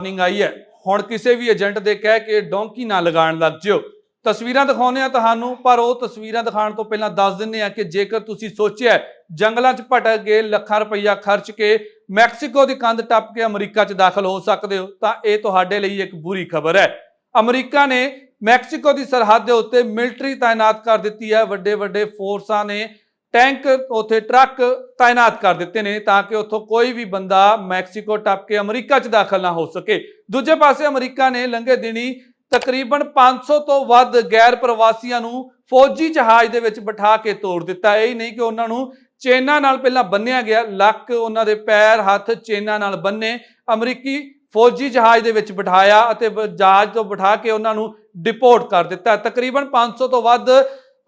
Warning ਆਈ ਹੈ। ਹੁਣ ਕਿਸੇ ਵੀ ਏਜੰਟ ਦੇ ਕਹਿ ਕੇ ਡੋਂਕੀ ਨਾ ਲਗਾਉਣ ਲੱਗ ਜਿਓ। ਤਸਵੀਰਾਂ ਦਿਖਾਉਂਦੇ ਆ ਤੁਹਾਨੂੰ, ਪਰ ਉਹ ਤਸਵੀਰਾਂ ਦਿਖਾਉਣ ਤੋਂ ਪਹਿਲਾਂ ਦੱਸ ਦਿੰਦੇ ਆ ਕਿ ਜੇਕਰ ਤੁਸੀਂ ਸੋਚਿਆ ਜੰਗਲਾਂ 'ਚ ਭਟਕ ਕੇ ਲੱਖਾਂ ਰੁਪਈਆ ਖਰਚ ਕੇ ਮੈਕਸੀਕੋ ਦੀ ਕੰਧ ਟੱਪ ਕੇ ਅਮਰੀਕਾ 'ਚ ਦਾਖਲ ਹੋ ਸਕਦੇ ਹੋ, ਤਾਂ ਇਹ ਤੁਹਾਡੇ ਲਈ ਇੱਕ ਬੁਰੀ ਖਬਰ ਹੈ। ਅਮਰੀਕਾ ਨੇ ਮੈਕਸੀਕੋ ਦੀ ਸਰਹੱਦ ਦੇ ਉੱਤੇ ਮਿਲਟਰੀ ਤਾਇਨਾਤ ਕਰ ਦਿੱਤੀ ਹੈ। ਵੱਡੇ ਵੱਡੇ ਫੋਰਸਾਂ ਨੇ ਟੈਂਕ, ਉਥੇ ਟਰੱਕ ਤਾਇਨਾਤ ਕਰ ਦਿੱਤੇ ਨੇ ਤਾਂ ਕਿ ਉੱਥੋਂ ਕੋਈ ਵੀ ਬੰਦਾ ਮੈਕਸੀਕੋ ਟੱਪ ਕੇ ਅਮਰੀਕਾ 'ਚ ਦਾਖਲ ਨਾ ਹੋ ਸਕੇ। ਦੂਜੇ ਪਾਸੇ ਅਮਰੀਕਾ ਨੇ ਲੰਘੇ ਦਿਨੀ ਤਕਰੀਬਨ 500 ਤੋਂ ਵੱਧ ਗੈਰ ਪ੍ਰਵਾਸੀਆਂ ਨੂੰ ਫੌਜੀ ਜਹਾਜ਼ ਦੇ ਵਿੱਚ ਬਿਠਾ ਕੇ ਤੋੜ ਦਿੱਤਾ। ਇਹ ਹੀ ਨਹੀਂ ਕਿ ਉਹਨਾਂ ਨੂੰ ਚੇਨਾਂ ਨਾਲ ਪਹਿਲਾਂ ਬੰਨਿਆ ਗਿਆ। ਲੱਕ ਉਹਨਾਂ ਦੇ ਪੈਰ, ਹੱਥ ਚੇਨਾਂ ਨਾਲ ਬੰਨੇ ਅਮਰੀਕੀ ਫੌਜੀ ਜਹਾਜ਼ ਦੇ ਵਿੱਚ ਬਿਠਾਇਆ ਅਤੇ ਜਹਾਜ਼ ਤੋਂ ਬਿਠਾ ਕੇ ਉਹਨਾਂ ਨੂੰ ਡਿਪੋਰਟ ਕਰ ਦਿੱਤਾ। ਤਕਰੀਬਨ 500 ਤੋਂ ਵੱਧ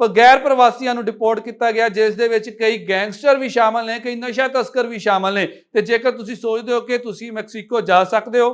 ਗੈਰ ਪ੍ਰਵਾਸੀਆਂ ਨੂੰ ਡਿਪੋਰਟ ਕੀਤਾ ਗਿਆ, ਜਿਸ ਦੇ ਵਿੱਚ ਕਈ ਗੈਂਗਸਟਰ ਵੀ ਸ਼ਾਮਲ ਨੇ, ਕਈ ਨਸ਼ਾ ਤਸਕਰ ਵੀ ਸ਼ਾਮਲ ਨੇ ਤੇ ਜੇਕਰ ਤੁਸੀਂ ਸੋਚਦੇ ਹੋ ਕਿ ਤੁਸੀਂ ਮੈਕਸੀਕੋ ਜਾ ਸਕਦੇ ਹੋ,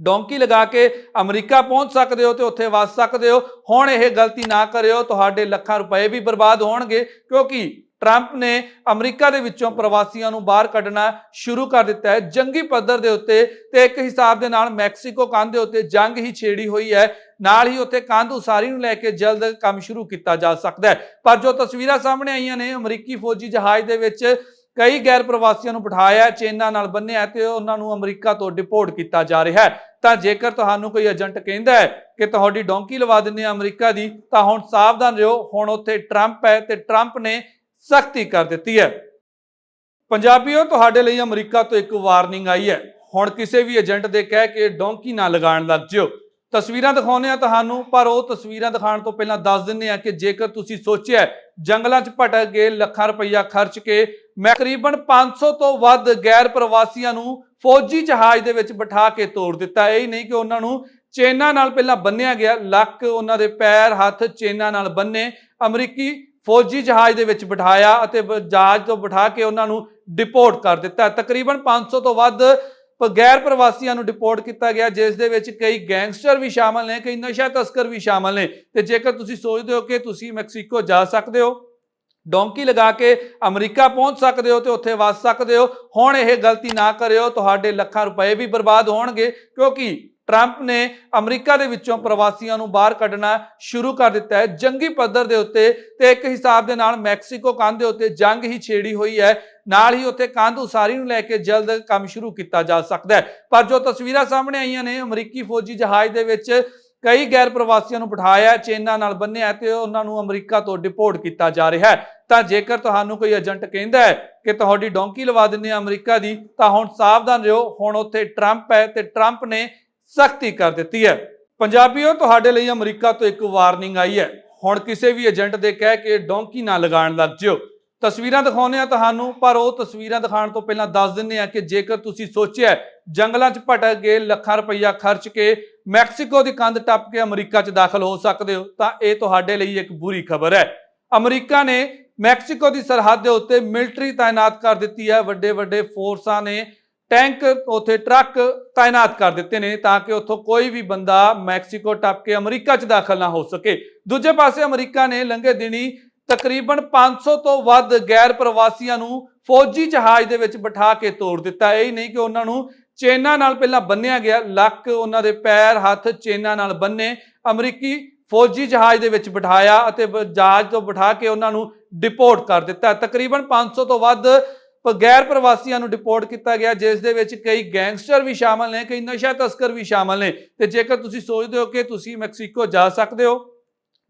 ਡੋਂਕੀ ਲਗਾ ਕੇ ਅਮਰੀਕਾ ਪਹੁੰਚ ਸਕਦੇ ਹੋ ਤੇ ਉੱਥੇ ਵਸ ਸਕਦੇ ਹੋ, ਹੁਣ ਇਹ ਗਲਤੀ ਨਾ ਕਰਿਓ, ਤੁਹਾਡੇ ਲੱਖਾਂ ਰੁਪਏ ਵੀ ਬਰਬਾਦ ਹੋਣਗੇ, ਕਿਉਂਕਿ ਟਰੰਪ ਨੇ ਅਮਰੀਕਾ ਦੇ ਵਿੱਚੋਂ ਪ੍ਰਵਾਸੀਆਂ ਨੂੰ ਬਾਹਰ ਕੱਢਣਾ ਸ਼ੁਰੂ ਕਰ ਦਿੱਤਾ ਹੈ, ਜੰਗੀ ਪੱਧਰ ਦੇ ਉੱਤੇ ਤੇ ਇੱਕ ਹਿਸਾਬ ਦੇ ਨਾਲ ਮੈਕਸੀਕੋ ਕੰਧ ਦੇ ਉੱਤੇ ਜੰਗ ਹੀ ਛੇੜੀ ਹੋਈ ਹੈ ਨਾਲ ਹੀ ਉੱਥੇ ਕੰਧ ਉਸਾਰੀ ਨੂੰ ਲੈ ਕੇ ਜਲਦ ਕੰਮ ਸ਼ੁਰੂ ਕੀਤਾ ਜਾ ਸਕਦਾ ਹੈ। ਪਰ ਜੋ ਤਸਵੀਰਾਂ ਸਾਹਮਣੇ ਆਈਆਂ ਨੇ, ਅਮਰੀਕੀ ਫੌਜੀ ਜਹਾਜ਼ ਦੇ ਵਿੱਚ ਕਈ ਗੈਰ ਪ੍ਰਵਾਸੀਆਂ ਨੂੰ ਬਿਠਾਇਆ ਚੇਨਾਂ ਨਾਲ ਬੰਨਿਆ ਤੇ ਉਹਨਾਂ ਨੂੰ ਅਮਰੀਕਾ ਤੋਂ ਡਿਪੋਰਟ ਕੀਤਾ ਜਾ ਰਿਹਾ ਹੈ। ਤਾਂ ਜੇਕਰ ਤੁਹਾਨੂੰ ਕੋਈ ਏਜੰਟ ਕਹਿੰਦਾ ਹੈ ਕਿ ਤੁਹਾਡੀ ਡੋਂਕੀ ਲਵਾ ਦਿੰਦੇ ਆ ਅਮਰੀਕਾ ਦੀ, ਤਾਂ ਹੁਣ ਸਾਵਧਾਨ ਰਹੋ, ਹੁਣ ਉੱਥੇ ਟਰੰਪ ਹੈ ਤੇ ਟਰੰਪ ਨੇ ਸਖਤੀ ਕਰ ਦਿੱਤੀ ਹੈ। ਪੰਜਾਬੀਓ, ਤੁਹਾਡੇ ਲਈ ਅਮਰੀਕਾ ਤੋਂ ਇੱਕ ਵਾਰਨਿੰਗ ਆਈ ਹੈ। ਹੁਣ ਕਿਸੇ ਵੀ ਏਜੰਟ ਦੇ ਕਹਿ ਕੇ ਡੋਂਕੀ ਨਾ ਲਗਾਉਣ ਲੱਗ ਜਿਓ। ਤਸਵੀਰਾਂ ਦਿਖਾਉਂਦੇ ਆ ਤੁਹਾਨੂੰ, ਪਰ ਉਹ ਤਸਵੀਰਾਂ ਦਿਖਾਉਣ ਤੋਂ ਪਹਿਲਾਂ ਦੱਸ ਦਿੰਦੇ ਆ ਕਿ ਜੇਕਰ ਤੁਸੀਂ ਸੋਚਿਆ ਜੰਗਲਾਂ 'ਚ ਭਟਕ ਗਏ, ਲੱਖਾਂ ਰੁਪਈਆ ਖਰਚ ਕੇ, ਮੈਂ ਤਕਰੀਬਨ 500 ਤੋਂ ਵੱਧ ਗੈਰ ਪ੍ਰਵਾਸੀਆਂ ਨੂੰ ਫੌਜੀ ਜਹਾਜ਼ ਦੇ ਵਿੱਚ ਬਿਠਾ ਕੇ ਤੋੜ ਦਿੱਤਾ। ਇਹ ਹੀ ਨਹੀਂ ਕਿ ਉਹਨਾਂ ਨੂੰ ਚੇਨਾਂ ਨਾਲ ਪਹਿਲਾਂ ਬੰਨਿਆ ਗਿਆ, ਲੱਕ ਉਹਨਾਂ ਦੇ ਪੈਰ, ਹੱਥ ਚੇਨਾਂ ਨਾਲ ਬੰਨੇ, ਅਮਰੀਕੀ ਫੌਜੀ ਜਹਾਜ਼ ਦੇ ਵਿੱਚ ਬਿਠਾਇਆ ਅਤੇ ਜਹਾਜ਼ ਤੋਂ ਬਿਠਾ ਕੇ ਉਹਨਾਂ ਨੂੰ ਡਿਪੋਰਟ ਕਰ ਦਿੱਤਾ। ਤਕਰੀਬਨ 500 ਤੋਂ ਵੱਧ ਗੈਰ ਪ੍ਰਵਾਸੀਆਂ ਨੂੰ ਡਿਪੋਰਟ ਕੀਤਾ ਗਿਆ, ਜਿਸ ਦੇ ਵਿੱਚ ਕਈ ਗੈਂਗਸਟਰ ਵੀ ਸ਼ਾਮਲ ਨੇ, ਕਈ ਨਸ਼ਾ ਤਸਕਰ ਵੀ ਸ਼ਾਮਲ ਨੇ। ਤੇ ਜੇਕਰ ਤੁਸੀਂ ਸੋਚਦੇ ਹੋ ਕਿ ਤੁਸੀਂ ਮੈਕਸੀਕੋ ਜਾ ਸਕਦੇ ਹੋ, ਡੋਂਕੀ ਲਗਾ ਕੇ ਅਮਰੀਕਾ ਪਹੁੰਚ ਸਕਦੇ ਹੋ ਤੇ ਉੱਥੇ ਵੱਸ ਸਕਦੇ ਹੋ, ਹੁਣ ਇਹ ਗਲਤੀ ਨਾ ਕਰਿਓ, ਤੁਹਾਡੇ ਲੱਖਾਂ ਰੁਪਏ ਵੀ ਬਰਬਾਦ ਹੋਣਗੇ, ਕਿਉਂਕਿ ਟਰੰਪ ਨੇ ਅਮਰੀਕਾ ਦੇ ਵਿੱਚੋਂ ਪ੍ਰਵਾਸੀਆਂ ਨੂੰ ਬਾਹਰ ਕੱਢਣਾ ਸ਼ੁਰੂ ਕਰ ਦਿੱਤਾ ਹੈ। ਜੰਗੀ ਪੱਧਰ ਦੇ ਉੱਤੇ ਤੇ ਇੱਕ ਹਿਸਾਬ ਦੇ ਨਾਲ ਮੈਕਸੀਕੋ ਕੰਧ ਦੇ ਉੱਤੇ ਜੰਗ ਹੀ ਛੇੜੀ ਹੋਈ ਹੈ। ਨਾਲ ਹੀ ਉੱਥੇ ਕੰਧ ਉਸਾਰੀ ਨੂੰ ਲੈ ਕੇ ਜਲਦ ਕੰਮ ਸ਼ੁਰੂ ਕੀਤਾ ਜਾ ਸਕਦਾ ਹੈ। ਪਰ ਜੋ ਤਸਵੀਰਾਂ ਸਾਹਮਣੇ ਆਈਆਂ ਨੇ, ਅਮਰੀਕੀ ਫੌਜੀ ਜਹਾਜ਼ ਦੇ ਵਿੱਚ ਕਈ ਗੈਰ ਪ੍ਰਵਾਸੀਆਂ ਨੂੰ ਬਿਠਾਇਆ, ਚੇਨਾਂ ਨਾਲ ਬੰਨਿਆ ਤੇ ਉਹਨਾਂ ਨੂੰ ਅਮਰੀਕਾ ਤੋਂ ਡਿਪੋਰਟ ਕੀਤਾ ਜਾ ਰਿਹਾ ਹੈ। ਤਾਂ ਜੇਕਰ ਤੁਹਾਨੂੰ ਕੋਈ ਏਜੰਟ ਕਹਿੰਦਾ ਹੈ ਕਿ ਤੁਹਾਡੀ ਡੋਂਕੀ ਲਵਾ ਦਿੰਦੇ ਆ ਅਮਰੀਕਾ ਦੀ, ਤਾਂ ਹੁਣ ਸਾਵਧਾਨ ਰਹੋ। ਹੁਣ ਉੱਥੇ ਟਰੰਪ ਹੈ ਤੇ ਟਰੰਪ ਨੇ ਸਖਤੀ ਕਰ ਦਿੱਤੀ ਹੈ। ਪੰਜਾਬੀਓ, ਤੁਹਾਡੇ ਲਈ ਅਮਰੀਕਾ ਤੋਂ ਇੱਕ ਵਾਰਨਿੰਗ ਆਈ ਹੈ। ਹੁਣ ਕਿਸੇ ਵੀ ਏਜੰਟ ਦੇ ਕਹਿ ਕੇ ਡੋਂਕੀ ਨਾ ਲਗਾਉਣ ਲੱਗ ਜਿਓ। ਤਸਵੀਰਾਂ ਦਿਖਾਉਂਦੇ ਆ ਤੁਹਾਨੂੰ, ਪਰ ਉਹ ਤਸਵੀਰਾਂ ਦਿਖਾਉਣ ਤੋਂ ਪਹਿਲਾਂ ਦੱਸ ਦਿੰਦੇ ਆ ਕਿ ਜੇਕਰ ਤੁਸੀਂ ਸੋਚਿਆ ਜੰਗਲਾਂ 'ਚ ਭਟਕ ਕੇ ਲੱਖਾਂ ਰੁਪਈਆ ਖਰਚ ਕੇ ਮੈਕਸੀਕੋ ਦੀ ਕੰਧ ਟੱਪ ਕੇ ਅਮਰੀਕਾ 'ਚ ਦਾਖਲ ਹੋ ਸਕਦੇ ਹੋ, ਤਾਂ ਇਹ ਤੁਹਾਡੇ ਲਈ ਇੱਕ ਬੁਰੀ ਖਬਰ ਹੈ। ਅਮਰੀਕਾ ਨੇ ਮੈਕਸੀਕੋ ਦੀ ਸਰਹੱਦ ਦੇ ਉੱਤੇ ਮਿਲਟਰੀ ਤਾਇਨਾਤ ਕਰ ਦਿੱਤੀ ਹੈ। ਵੱਡੇ ਵੱਡੇ ਫੋਰਸਾਂ ਨੇ ਟੈਂਕ, ਉਥੇ ਟਰੱਕ ਤਾਇਨਾਤ ਕਰ ਦਿੱਤੇ ਨੇ ਤਾਂ ਕਿ ਉੱਥੋਂ ਕੋਈ ਵੀ ਬੰਦਾ ਮੈਕਸੀਕੋ ਟੱਪ ਕੇ ਅਮਰੀਕਾ 'ਚ ਦਾਖਲ ਨਾ ਹੋ ਸਕੇ। ਦੂਜੇ ਪਾਸੇ ਅਮਰੀਕਾ ਨੇ ਲੰਘੇ ਦਿਨੀ ਤਕਰੀਬਨ 500 ਤੋਂ ਵੱਧ ਗੈਰ ਪ੍ਰਵਾਸੀਆਂ ਨੂੰ ਫੌਜੀ ਜਹਾਜ਼ ਦੇ ਵਿੱਚ ਬਿਠਾ ਕੇ ਤੋੜ ਦਿੱਤਾ। ਇਹ ਹੀ ਨਹੀਂ ਕਿ ਉਹਨਾਂ ਨੂੰ ਚੇਨਾਂ ਨਾਲ ਪਹਿਲਾਂ ਬੰਨਿਆ ਗਿਆ। ਲੱਕ ਉਹਨਾਂ ਦੇ ਪੈਰ, ਹੱਥ ਚੇਨਾਂ ਨਾਲ ਬੰਨੇ ਅਮਰੀਕੀ ਫੌਜੀ ਜਹਾਜ਼ ਦੇ ਵਿੱਚ ਬਿਠਾਇਆ ਅਤੇ ਜਹਾਜ਼ ਤੋਂ ਬਿਠਾ ਕੇ ਉਹਨਾਂ ਨੂੰ ਡਿਪੋਰਟ ਕਰ ਦਿੱਤਾ। ਤਕਰੀਬਨ 500 ਤੋਂ ਵੱਧ ਗੈਰ ਪ੍ਰਵਾਸੀਆਂ ਨੂੰ ਡਿਪੋਰਟ ਕੀਤਾ ਗਿਆ, ਜਿਸ ਦੇ ਵਿੱਚ ਕਈ ਗੈਂਗਸਟਰ ਵੀ ਸ਼ਾਮਲ ਨੇ, ਕਈ ਨਸ਼ਾ ਤਸਕਰ ਵੀ ਸ਼ਾਮਲ ਨੇ। ਤੇ ਜੇਕਰ ਤੁਸੀਂ ਸੋਚਦੇ ਹੋ ਕਿ ਤੁਸੀਂ ਮੈਕਸੀਕੋ ਜਾ ਸਕਦੇ ਹੋ,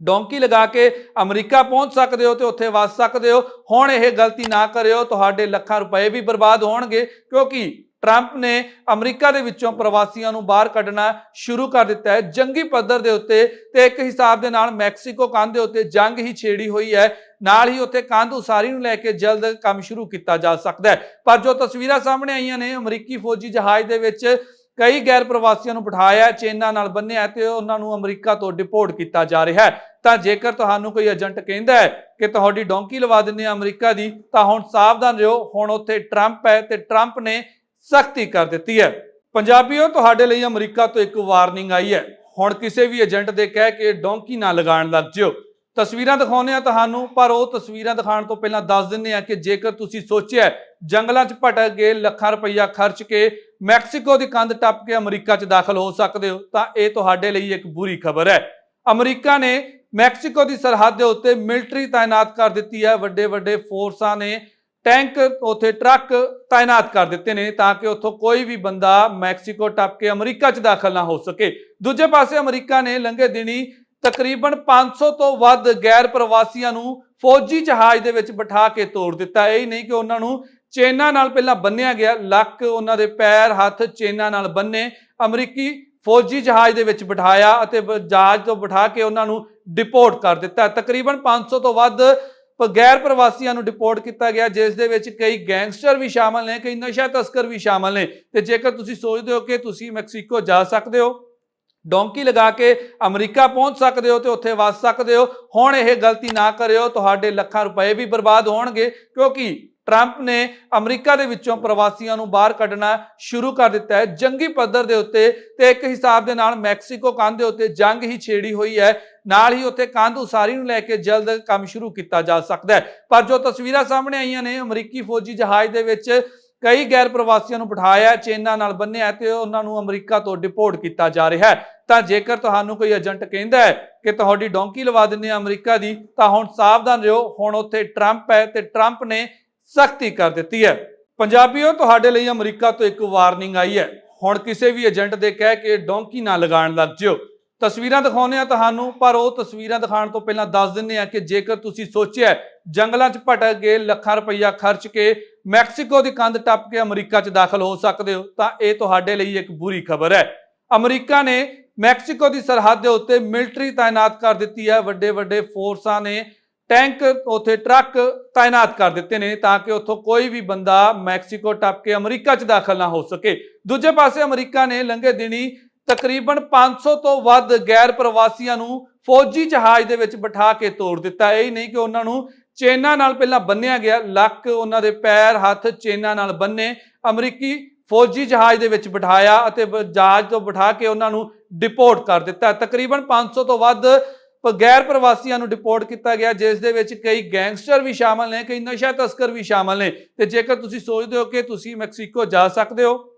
ਡੋਂਕੀ ਲਗਾ ਕੇ ਅਮਰੀਕਾ ਪਹੁੰਚ ਸਕਦੇ ਹੋ ਤੇ ਉੱਥੇ ਵਸ ਸਕਦੇ ਹੋ, ਹੁਣ ਇਹ ਗਲਤੀ ਨਾ ਕਰਿਓ, ਤੁਹਾਡੇ ਲੱਖਾਂ ਰੁਪਏ ਵੀ ਬਰਬਾਦ ਹੋਣਗੇ, ਕਿਉਂਕਿ ਟਰੰਪ ਨੇ ਅਮਰੀਕਾ ਦੇ ਵਿੱਚੋਂ ਪ੍ਰਵਾਸੀਆਂ ਨੂੰ ਬਾਹਰ ਕੱਢਣਾ ਸ਼ੁਰੂ ਕਰ ਦਿੱਤਾ ਹੈ। ਜੰਗੀ ਪੱਧਰ ਦੇ ਉੱਤੇ ਤੇ ਇੱਕ ਹਿਸਾਬ ਦੇ ਨਾਲ ਮੈਕਸੀਕੋ ਕੰਧ ਦੇ ਉੱਤੇ ਜੰਗ ਹੀ ਛੇੜੀ ਹੋਈ ਹੈ। ਨਾਲ ਹੀ ਉੱਥੇ ਕੰਧ ਉਸਾਰੀ ਨੂੰ ਲੈ ਕੇ ਜਲਦ ਕੰਮ ਸ਼ੁਰੂ ਕੀਤਾ ਜਾ ਸਕਦਾ ਹੈ। ਪਰ ਜੋ ਤਸਵੀਰਾਂ ਸਾਹਮਣੇ ਆਈਆਂ ਨੇ, ਅਮਰੀਕੀ ਫੌਜੀ ਜਹਾਜ਼ ਦੇ ਵਿੱਚ ਕਈ ਗੈਰ ਪ੍ਰਵਾਸੀਆਂ ਨੂੰ ਬਿਠਾਇਆ ਚੇਨਾਂ ਨਾਲ ਬੰਨਿਆ ਤੇ ਉਹਨਾਂ ਨੂੰ ਅਮਰੀਕਾ ਤੋਂ ਡਿਪੋਰਟ ਕੀਤਾ ਜਾ ਰਿਹਾ ਹੈ। ਤਾਂ ਜੇਕਰ ਤੁਹਾਨੂੰ ਕੋਈ ਏਜੰਟ ਕਹਿੰਦਾ ਹੈ ਕਿ ਤੁਹਾਡੀ ਡੋਂਕੀ ਲਵਾ ਦਿੰਦੇ ਆ ਅਮਰੀਕਾ ਦੀ, ਤਾਂ ਹੁਣ ਸਾਵਧਾਨ ਰਹੋ। ਹੁਣ ਉੱਥੇ ਟਰੰਪ ਹੈ ਤੇ ਟਰੰਪ ਨੇ ਸਖਤੀ ਕਰ ਦਿੱਤੀ ਹੈ। ਪੰਜਾਬੀਓ, ਤੁਹਾਡੇ ਲਈ ਅਮਰੀਕਾ ਤੋਂ ਇੱਕ ਵਾਰਨਿੰਗ ਆਈ ਹੈ। ਹੁਣ ਕਿਸੇ ਵੀ ਏਜੰਟ ਦੇ ਕਹਿ ਕੇ ਡੋਂਕੀ ਨਾ ਲਗਾਉਣ ਲੱਗ ਜਿਓ। ਤਸਵੀਰਾਂ ਦਿਖਾਉਂਦੇ ਆ ਤੁਹਾਨੂੰ, ਪਰ ਉਹ ਤਸਵੀਰਾਂ ਦਿਖਾਉਣ ਤੋਂ ਪਹਿਲਾਂ ਦੱਸ ਦਿੰਦੇ ਆ ਕਿ ਜੇਕਰ ਤੁਸੀਂ ਸੋਚਿਆ ਜੰਗਲਾਂ 'ਚ ਭਟਕ ਕੇ ਲੱਖਾਂ ਰੁਪਈਆ ਖਰਚ ਕੇ ਮੈਕਸੀਕੋ ਦੀ ਕੰਧ ਟੱਪ ਕੇ ਅਮਰੀਕਾ 'ਚ ਦਾਖਲ ਹੋ ਸਕਦੇ ਹੋ, ਤਾਂ ਇਹ ਤੁਹਾਡੇ ਲਈ ਇੱਕ ਬੁਰੀ ਖਬਰ ਹੈ। ਅਮਰੀਕਾ ਨੇ ਮੈਕਸੀਕੋ ਦੀ ਸਰਹੱਦ ਦੇ ਉੱਤੇ ਮਿਲਟਰੀ ਤਾਇਨਾਤ ਕਰ ਦਿੱਤੀ ਹੈ। ਵੱਡੇ ਵੱਡੇ ਫੋਰਸਾਂ ਨੇ ਟੈਂਕ, ਉਥੇ ਟਰੱਕ ਤਾਇਨਾਤ ਕਰ ਦਿੱਤੇ ਨੇ ਤਾਂ ਕਿ ਉੱਥੋਂ ਕੋਈ ਵੀ ਬੰਦਾ ਮੈਕਸੀਕੋ ਟੱਪ ਕੇ ਅਮਰੀਕਾ 'ਚ ਦਾਖਲ ਨਾ ਹੋ ਸਕੇ। ਦੂਜੇ ਪਾਸੇ ਅਮਰੀਕਾ ਨੇ ਲੰਘੇ ਦਿਨੀ ਤਕਰੀਬਨ 500 ਤੋਂ ਵੱਧ ਗੈਰ ਪ੍ਰਵਾਸੀਆਂ ਨੂੰ ਫੌਜੀ ਜਹਾਜ਼ ਦੇ ਵਿੱਚ ਬਿਠਾ ਕੇ ਤੋੜ ਦਿੱਤਾ। ਇਹ ਹੀ ਨਹੀਂ ਕਿ ਉਹਨਾਂ ਨੂੰ ਚੇਨਾਂ ਨਾਲ ਪਹਿਲਾਂ ਬੰਨਿਆ ਗਿਆ। ਲੱਕ ਉਹਨਾਂ ਦੇ ਪੈਰ, ਹੱਥ ਚੇਨਾਂ ਨਾਲ ਬੰਨੇ ਅਮਰੀਕੀ ਫੌਜੀ ਜਹਾਜ਼ ਦੇ ਵਿੱਚ ਬਿਠਾਇਆ ਅਤੇ ਜਹਾਜ਼ ਤੋਂ ਬਿਠਾ ਕੇ ਉਹਨਾਂ ਨੂੰ ਡਿਪੋਰਟ ਕਰ ਦਿੱਤਾ। ਤਕਰੀਬਨ 500 ਤੋਂ ਵੱਧ ਗੈਰ ਪ੍ਰਵਾਸੀਆਂ ਨੂੰ ਡਿਪੋਰਟ ਕੀਤਾ ਗਿਆ, ਜਿਸ ਦੇ ਵਿੱਚ ਕਈ ਗੈਂਗਸਟਰ ਵੀ ਸ਼ਾਮਲ ਨੇ, ਕਈ ਨਸ਼ਾ ਤਸਕਰ ਵੀ ਸ਼ਾਮਲ ਨੇ। ਤੇ ਜੇਕਰ ਤੁਸੀਂ ਸੋਚਦੇ ਹੋ ਕਿ ਤੁਸੀਂ ਮੈਕਸੀਕੋ ਜਾ ਸਕਦੇ ਹੋ, ਡੋਂਕੀ ਲਗਾ ਕੇ ਅਮਰੀਕਾ ਪਹੁੰਚ ਸਕਦੇ ਹੋ ਤੇ ਉੱਥੇ ਵਸ ਸਕਦੇ ਹੋ, ਹੁਣ ਇਹ ਗਲਤੀ ਨਾ ਕਰਿਓ, ਤੁਹਾਡੇ ਲੱਖਾਂ ਰੁਪਏ ਵੀ ਬਰਬਾਦ ਹੋਣਗੇ, ਕਿਉਂਕਿ ਟਰੰਪ ਨੇ ਅਮਰੀਕਾ ਦੇ ਵਿੱਚੋਂ ਪ੍ਰਵਾਸੀਆਂ ਨੂੰ ਬਾਹਰ ਕੱਢਣਾ ਸ਼ੁਰੂ ਕਰ ਦਿੱਤਾ ਹੈ। ਜੰਗੀ ਪੱਧਰ ਦੇ ਉੱਤੇ ਤੇ ਇੱਕ ਹਿਸਾਬ ਦੇ ਨਾਲ ਮੈਕਸੀਕੋ ਕੰਧ ਦੇ ਉੱਤੇ ਜੰਗ ਹੀ ਛੇੜੀ ਹੋਈ ਹੈ। ਨਾਲ ਹੀ ਉੱਥੇ ਕੰਧ ਉਸਾਰੀ ਨੂੰ ਲੈ ਕੇ ਜਲਦ ਕੰਮ ਸ਼ੁਰੂ ਕੀਤਾ ਜਾ ਸਕਦਾ ਹੈ। ਪਰ ਜੋ ਤਸਵੀਰਾਂ ਸਾਹਮਣੇ ਆਈਆਂ ਨੇ, ਅਮਰੀਕੀ ਫੌਜੀ ਜਹਾਜ਼ ਦੇ ਵਿੱਚ ਕਈ ਗੈਰ ਪ੍ਰਵਾਸੀਆਂ ਨੂੰ ਬਿਠਾਇਆ ਚੇਨਾਂ ਨਾਲ ਬੰਨਿਆ ਤੇ ਉਹਨਾਂ ਨੂੰ ਅਮਰੀਕਾ ਤੋਂ ਡਿਪੋਰਟ ਕੀਤਾ ਜਾ ਰਿਹਾ ਹੈ। ਤਾਂ ਜੇਕਰ ਤੁਹਾਨੂੰ ਕੋਈ ਏਜੰਟ ਕਹਿੰਦਾ ਹੈ ਕਿ ਤੁਹਾਡੀ ਡੋਂਕੀ ਲਵਾ ਦਿੰਦੇ ਆ ਅਮਰੀਕਾ ਦੀ, ਤਾਂ ਹੁਣ ਸਾਵਧਾਨ ਰਹੋ, ਹੁਣ ਉੱਥੇ ਟਰੰਪ ਹੈ ਤੇ ਟਰੰਪ ਨੇ ਸਖਤੀ ਕਰ ਦਿੱਤੀ ਹੈ। ਪੰਜਾਬੀਓ, ਤੁਹਾਡੇ ਲਈ ਅਮਰੀਕਾ ਤੋਂ ਇੱਕ ਵਾਰਨਿੰਗ ਆਈ ਹੈ। ਹੁਣ ਕਿਸੇ ਵੀ ਏਜੰਟ ਦੇ ਕਹਿ ਕੇ ਡੋਂਕੀ ਨਾ ਲਗਾਉਣ ਲੱਗ ਜਿਓ। ਤਸਵੀਰਾਂ ਦਿਖਾਉਂਦੇ ਆ ਤੁਹਾਨੂੰ, ਪਰ ਉਹ ਤਸਵੀਰਾਂ ਦਿਖਾਉਣ ਤੋਂ ਪਹਿਲਾਂ ਦੱਸ ਦਿੰਦੇ ਆ ਕਿ ਜੇਕਰ ਤੁਸੀਂ ਸੋਚਿਆ ਜੰਗਲਾਂ 'ਚ ਭਟਕ ਗਏ ਲੱਖਾਂ ਰੁਪਈਆ ਖਰਚ ਕੇ ਮੈਕਸੀਕੋ ਦੀ ਕੰਧ ਟੱਪ ਕੇ ਅਮਰੀਕਾ 'ਚ ਦਾਖਲ ਹੋ ਸਕਦੇ ਹੋ, ਤਾਂ ਇਹ ਤੁਹਾਡੇ ਲਈ ਇੱਕ ਬੁਰੀ ਖਬਰ ਹੈ। ਅਮਰੀਕਾ ਨੇ ਮੈਕਸੀਕੋ ਦੀ ਸਰਹੱਦ ਦੇ ਉੱਤੇ ਮਿਲਟਰੀ ਤਾਇਨਾਤ ਕਰ ਦਿੱਤੀ ਹੈ। ਵੱਡੇ ਵੱਡੇ ਫੋਰਸਾਂ ਨੇ ਟੈਂਕ, ਉਥੇ ਟਰੱਕ ਤਾਇਨਾਤ ਕਰ ਦਿੱਤੇ ਨੇ ਤਾਂ ਕਿ ਉੱਥੋਂ ਕੋਈ ਵੀ ਬੰਦਾ ਮੈਕਸੀਕੋ ਟੱਪ ਕੇ ਅਮਰੀਕਾ 'ਚ ਦਾਖਲ ਨਾ ਹੋ ਸਕੇ। ਦੂਜੇ ਪਾਸੇ ਅਮਰੀਕਾ ਨੇ ਲੰਘੇ ਦਿਨੀ ਤਕਰੀਬਨ 500 ਤੋਂ ਵੱਧ ਗੈਰ ਪ੍ਰਵਾਸੀਆਂ ਨੂੰ ਫੌਜੀ ਜਹਾਜ਼ ਦੇ ਵਿੱਚ ਬਿਠਾ ਕੇ ਤੋੜ ਦਿੱਤਾ। ਇਹ ਹੀ ਨਹੀਂ ਕਿ ਉਹਨਾਂ ਨੂੰ ਚੇਨਾਂ ਨਾਲ ਪਹਿਲਾਂ ਬੰਨਿਆ ਗਿਆ। ਲੱਕ ਉਹਨਾਂ ਦੇ ਪੈਰ, ਹੱਥ ਚੇਨਾਂ ਨਾਲ ਬੰਨੇ, ਅਮਰੀਕੀ ਫੌਜੀ ਜਹਾਜ਼ ਦੇ ਵਿੱਚ ਬਿਠਾਇਆ ਅਤੇ ਜਹਾਜ਼ ਤੋਂ ਬਿਠਾ ਕੇ ਉਹਨਾਂ ਨੂੰ ਡਿਪੋਰਟ ਕਰ ਦਿੱਤਾ। ਤਕਰੀਬਨ 500 ਤੋਂ ਵੱਧ ਪ- ਗੈਰ ਪ੍ਰਵਾਸੀਆਂ ਨੂੰ ਡਿਪੋਰਟ ਕੀਤਾ ਗਿਆ, ਜਿਸ ਦੇ ਵਿੱਚ ਕਈ ਗੈਂਗਸਟਰ ਵੀ ਸ਼ਾਮਲ ਨੇ, ਕਈ ਨਸ਼ਾ ਤਸਕਰ ਵੀ ਸ਼ਾਮਲ ਨੇ। ਤੇ ਜੇਕਰ ਤੁਸੀਂ ਸੋਚਦੇ ਹੋ ਕਿ ਤੁਸੀਂ ਮੈਕਸੀਕੋ ਜਾ ਸਕਦੇ ਹੋ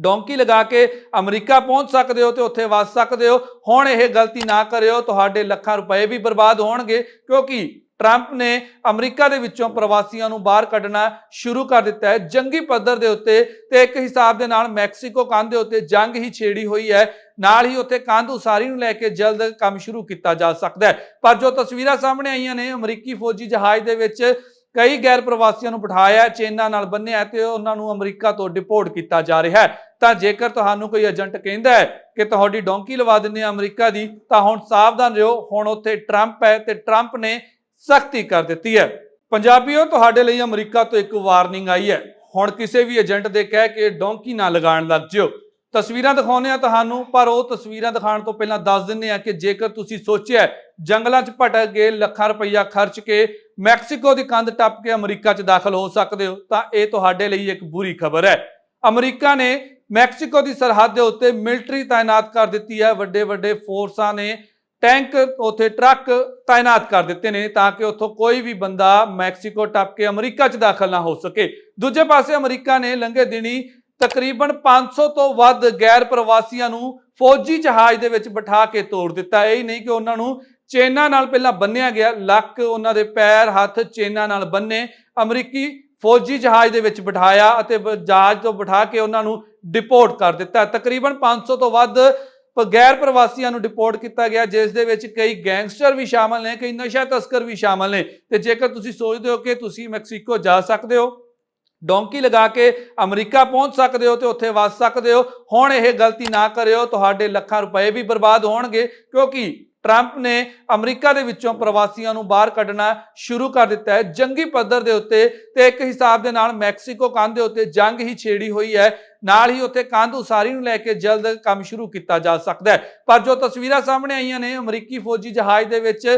ਡੋਂਕੀ ਲਗਾ ਕੇ ਅਮਰੀਕਾ ਪਹੁੰਚ ਸਕਦੇ ਹੋ ਤੇ ਉੱਥੇ ਵੱਸ ਸਕਦੇ ਹੋ। ਹੁਣ ਇਹ ਗਲਤੀ ਨਾ ਕਰਿਓ, ਤੁਹਾਡੇ ਲੱਖਾਂ ਰੁਪਏ ਵੀ ਬਰਬਾਦ ਹੋਣਗੇ ਕਿਉਂਕਿ ਟਰੰਪ ਨੇ ਅਮਰੀਕਾ ਦੇ ਵਿੱਚੋਂ ਪ੍ਰਵਾਸੀਆਂ ਨੂੰ ਬਾਹਰ ਕੱਢਣਾ ਸ਼ੁਰੂ ਕਰ ਦਿੱਤਾ ਹੈ। ਜੰਗੀ ਪੱਧਰ ਦੇ ਉੱਤੇ ਤੇ ਇੱਕ ਹਿਸਾਬ ਦੇ ਨਾਲ ਮੈਕਸੀਕੋ ਕੰਧ ਦੇ ਉੱਤੇ ਜੰਗ ਹੀ ਛੇੜੀ ਹੋਈ ਹੈ। ਨਾਲ ਹੀ ਉੱਥੇ ਕੰਧ ਉਸਾਰੀ ਨੂੰ ਲੈ ਕੇ ਜਲਦ ਕੰਮ ਸ਼ੁਰੂ ਕੀਤਾ ਜਾ ਸਕਦਾ ਹੈ। ਪਰ ਜੋ ਤਸਵੀਰਾਂ ਸਾਹਮਣੇ ਆਈਆਂ ਨੇ, ਅਮਰੀਕੀ ਫੌਜੀ ਜਹਾਜ਼ ਦੇ ਵਿੱਚ ਕਈ ਗੈਰ ਪ੍ਰਵਾਸੀਆਂ ਨੂੰ ਬਿਠਾਇਆ, ਚੇਨਾਂ ਨਾਲ ਬੰਨਿਆ ਤੇ ਉਹਨਾਂ ਨੂੰ ਅਮਰੀਕਾ ਤੋਂ ਡਿਪੋਰਟ ਕੀਤਾ ਜਾ ਰਿਹਾ ਹੈ। ਤਾਂ ਜੇਕਰ ਤੁਹਾਨੂੰ ਕੋਈ ਏਜੰਟ ਕਹਿੰਦਾ ਹੈ ਕਿ ਤੁਹਾਡੀ ਡੋਂਕੀ ਲਵਾ ਦਿੰਦੇ ਆ ਅਮਰੀਕਾ ਦੀ, ਤਾਂ ਹੁਣ ਸਾਵਧਾਨ ਰਹੋ। ਹੁਣ ਉੱਥੇ ਟਰੰਪ ਹੈ ਤੇ ਟਰੰਪ ਨੇ ਸਖਤੀ ਕਰ ਦਿੱਤੀ ਹੈ। ਪੰਜਾਬੀਓ, ਤੁਹਾਡੇ ਲਈ ਅਮਰੀਕਾ ਤੋਂ ਇੱਕ ਵਾਰਨਿੰਗ ਆਈ ਹੈ। ਹੁਣ ਕਿਸੇ ਵੀ ਏਜੰਟ ਦੇ ਕਹਿ ਕੇ ਡੋਂਕੀ ਨਾ ਲਗਾਉਣ ਲੱਗ ਜਿਓ। ਤਸਵੀਰਾਂ ਦਿਖਾਉਂਦੇ ਆ ਤੁਹਾਨੂੰ, ਪਰ ਉਹ ਤਸਵੀਰਾਂ ਦਿਖਾਉਣ ਤੋਂ ਪਹਿਲਾਂ ਦੱਸ ਦਿੰਦੇ ਆ ਕਿ ਜੇਕਰ ਤੁਸੀਂ ਸੋਚਿਆ ਜੰਗਲਾਂ 'ਚ ਭਟਕ ਕੇ ਲੱਖਾਂ ਰੁਪਈਆ ਖਰਚ ਕੇ ਮੈਕਸੀਕੋ ਦੀ ਕੰਧ ਟੱਪ ਕੇ ਅਮਰੀਕਾ 'ਚ ਦਾਖਲ ਹੋ ਸਕਦੇ ਹੋ, ਤਾਂ ਇਹ ਤੁਹਾਡੇ ਲਈ ਇੱਕ ਬੁਰੀ ਖਬਰ ਹੈ। ਅਮਰੀਕਾ ਨੇ ਮੈਕਸੀਕੋ ਦੀ ਸਰਹੱਦ ਦੇ ਉੱਤੇ ਮਿਲਟਰੀ ਤਾਇਨਾਤ ਕਰ ਦਿੱਤੀ ਹੈ। ਵੱਡੇ ਵੱਡੇ ਫੋਰਸਾਂ ਨੇ ਟੈਂਕ, ਉਥੇ ਟਰੱਕ ਤਾਇਨਾਤ ਕਰ ਦਿੱਤੇ ਨੇ ਤਾਂ ਕਿ ਉੱਥੋਂ ਕੋਈ ਵੀ ਬੰਦਾ ਮੈਕਸੀਕੋ ਟੱਪ ਕੇ ਅਮਰੀਕਾ 'ਚ ਦਾਖਲ ਨਾ ਹੋ ਸਕੇ। ਦੂਜੇ ਪਾਸੇ ਅਮਰੀਕਾ ਨੇ ਲੰਘੇ ਦਿਨੀ ਤਕਰੀਬਨ 500 ਤੋਂ ਵੱਧ ਗੈਰ ਪ੍ਰਵਾਸੀਆਂ ਨੂੰ ਫੌਜੀ ਜਹਾਜ਼ ਦੇ ਵਿੱਚ ਬਿਠਾ ਕੇ ਤੋੜ ਦਿੱਤਾ। ਇਹ ਹੀ ਨਹੀਂ ਕਿ ਉਹਨਾਂ ਨੂੰ ਚੇਨਾਂ ਨਾਲ ਪਹਿਲਾਂ ਬੰਨਿਆ ਗਿਆ, ਲੱਕ ਉਹਨਾਂ ਦੇ ਪੈਰ, ਹੱਥ ਚੇਨਾਂ ਨਾਲ ਬੰਨੇ, ਅਮਰੀਕੀ ਫੌਜੀ ਜਹਾਜ਼ ਦੇ ਵਿੱਚ ਬਿਠਾਇਆ ਅਤੇ ਜਹਾਜ਼ ਤੋਂ ਬਿਠਾ ਕੇ ਉਹਨਾਂ ਨੂੰ ਡਿਪੋਰਟ ਕਰ ਦਿੱਤਾ। ਤਕਰੀਬਨ 500 ਤੋਂ ਵੱਧ ਪ- ਗੈਰ ਪ੍ਰਵਾਸੀਆਂ ਨੂੰ ਡਿਪੋਰਟ ਕੀਤਾ ਗਿਆ, ਜਿਸ ਦੇ ਵਿੱਚ ਕਈ ਗੈਂਗਸਟਰ ਵੀ ਸ਼ਾਮਲ ਨੇ, ਕਈ ਨਸ਼ਾ ਤਸਕਰ ਵੀ ਸ਼ਾਮਲ ਨੇ। ਤੇ ਜੇਕਰ ਤੁਸੀਂ ਸੋਚਦੇ ਹੋ ਕਿ ਤੁਸੀਂ ਮੈਕਸੀਕੋ ਜਾ ਸਕਦੇ ਹੋ, ਡੋਂਕੀ ਲਗਾ ਕੇ ਅਮਰੀਕਾ ਪਹੁੰਚ ਸਕਦੇ ਹੋ ਤੇ ਉੱਥੇ ਵਸ ਸਕਦੇ ਹੋ, ਹੁਣ ਇਹ ਗਲਤੀ ਨਾ ਕਰਿਓ, ਤੁਹਾਡੇ ਲੱਖਾਂ ਰੁਪਏ ਵੀ ਬਰਬਾਦ ਹੋਣਗੇ, ਕਿਉਂਕਿ ਟਰੰਪ ਨੇ ਅਮਰੀਕਾ ਦੇ ਵਿੱਚੋਂ ਪ੍ਰਵਾਸੀਆਂ ਨੂੰ ਬਾਹਰ ਕੱਢਣਾ ਸ਼ੁਰੂ ਕਰ ਦਿੱਤਾ ਹੈ। ਜੰਗੀ ਪੱਧਰ ਦੇ ਉੱਤੇ ਤੇ ਇੱਕ ਹਿਸਾਬ ਦੇ ਨਾਲ ਮੈਕਸੀਕੋ ਕੰਧ ਦੇ ਉੱਤੇ ਜੰਗ ਹੀ ਛੇੜੀ ਹੋਈ ਹੈ। ਨਾਲ ਹੀ ਉੱਥੇ ਕੰਧ ਉਸਾਰੀ ਨੂੰ ਲੈ ਕੇ ਜਲਦ ਕੰਮ ਸ਼ੁਰੂ ਕੀਤਾ ਜਾ ਸਕਦਾ ਹੈ। ਪਰ ਜੋ ਤਸਵੀਰਾਂ ਸਾਹਮਣੇ ਆਈਆਂ ਨੇ, ਅਮਰੀਕੀ ਫੌਜੀ ਜਹਾਜ਼ ਦੇ ਵਿੱਚ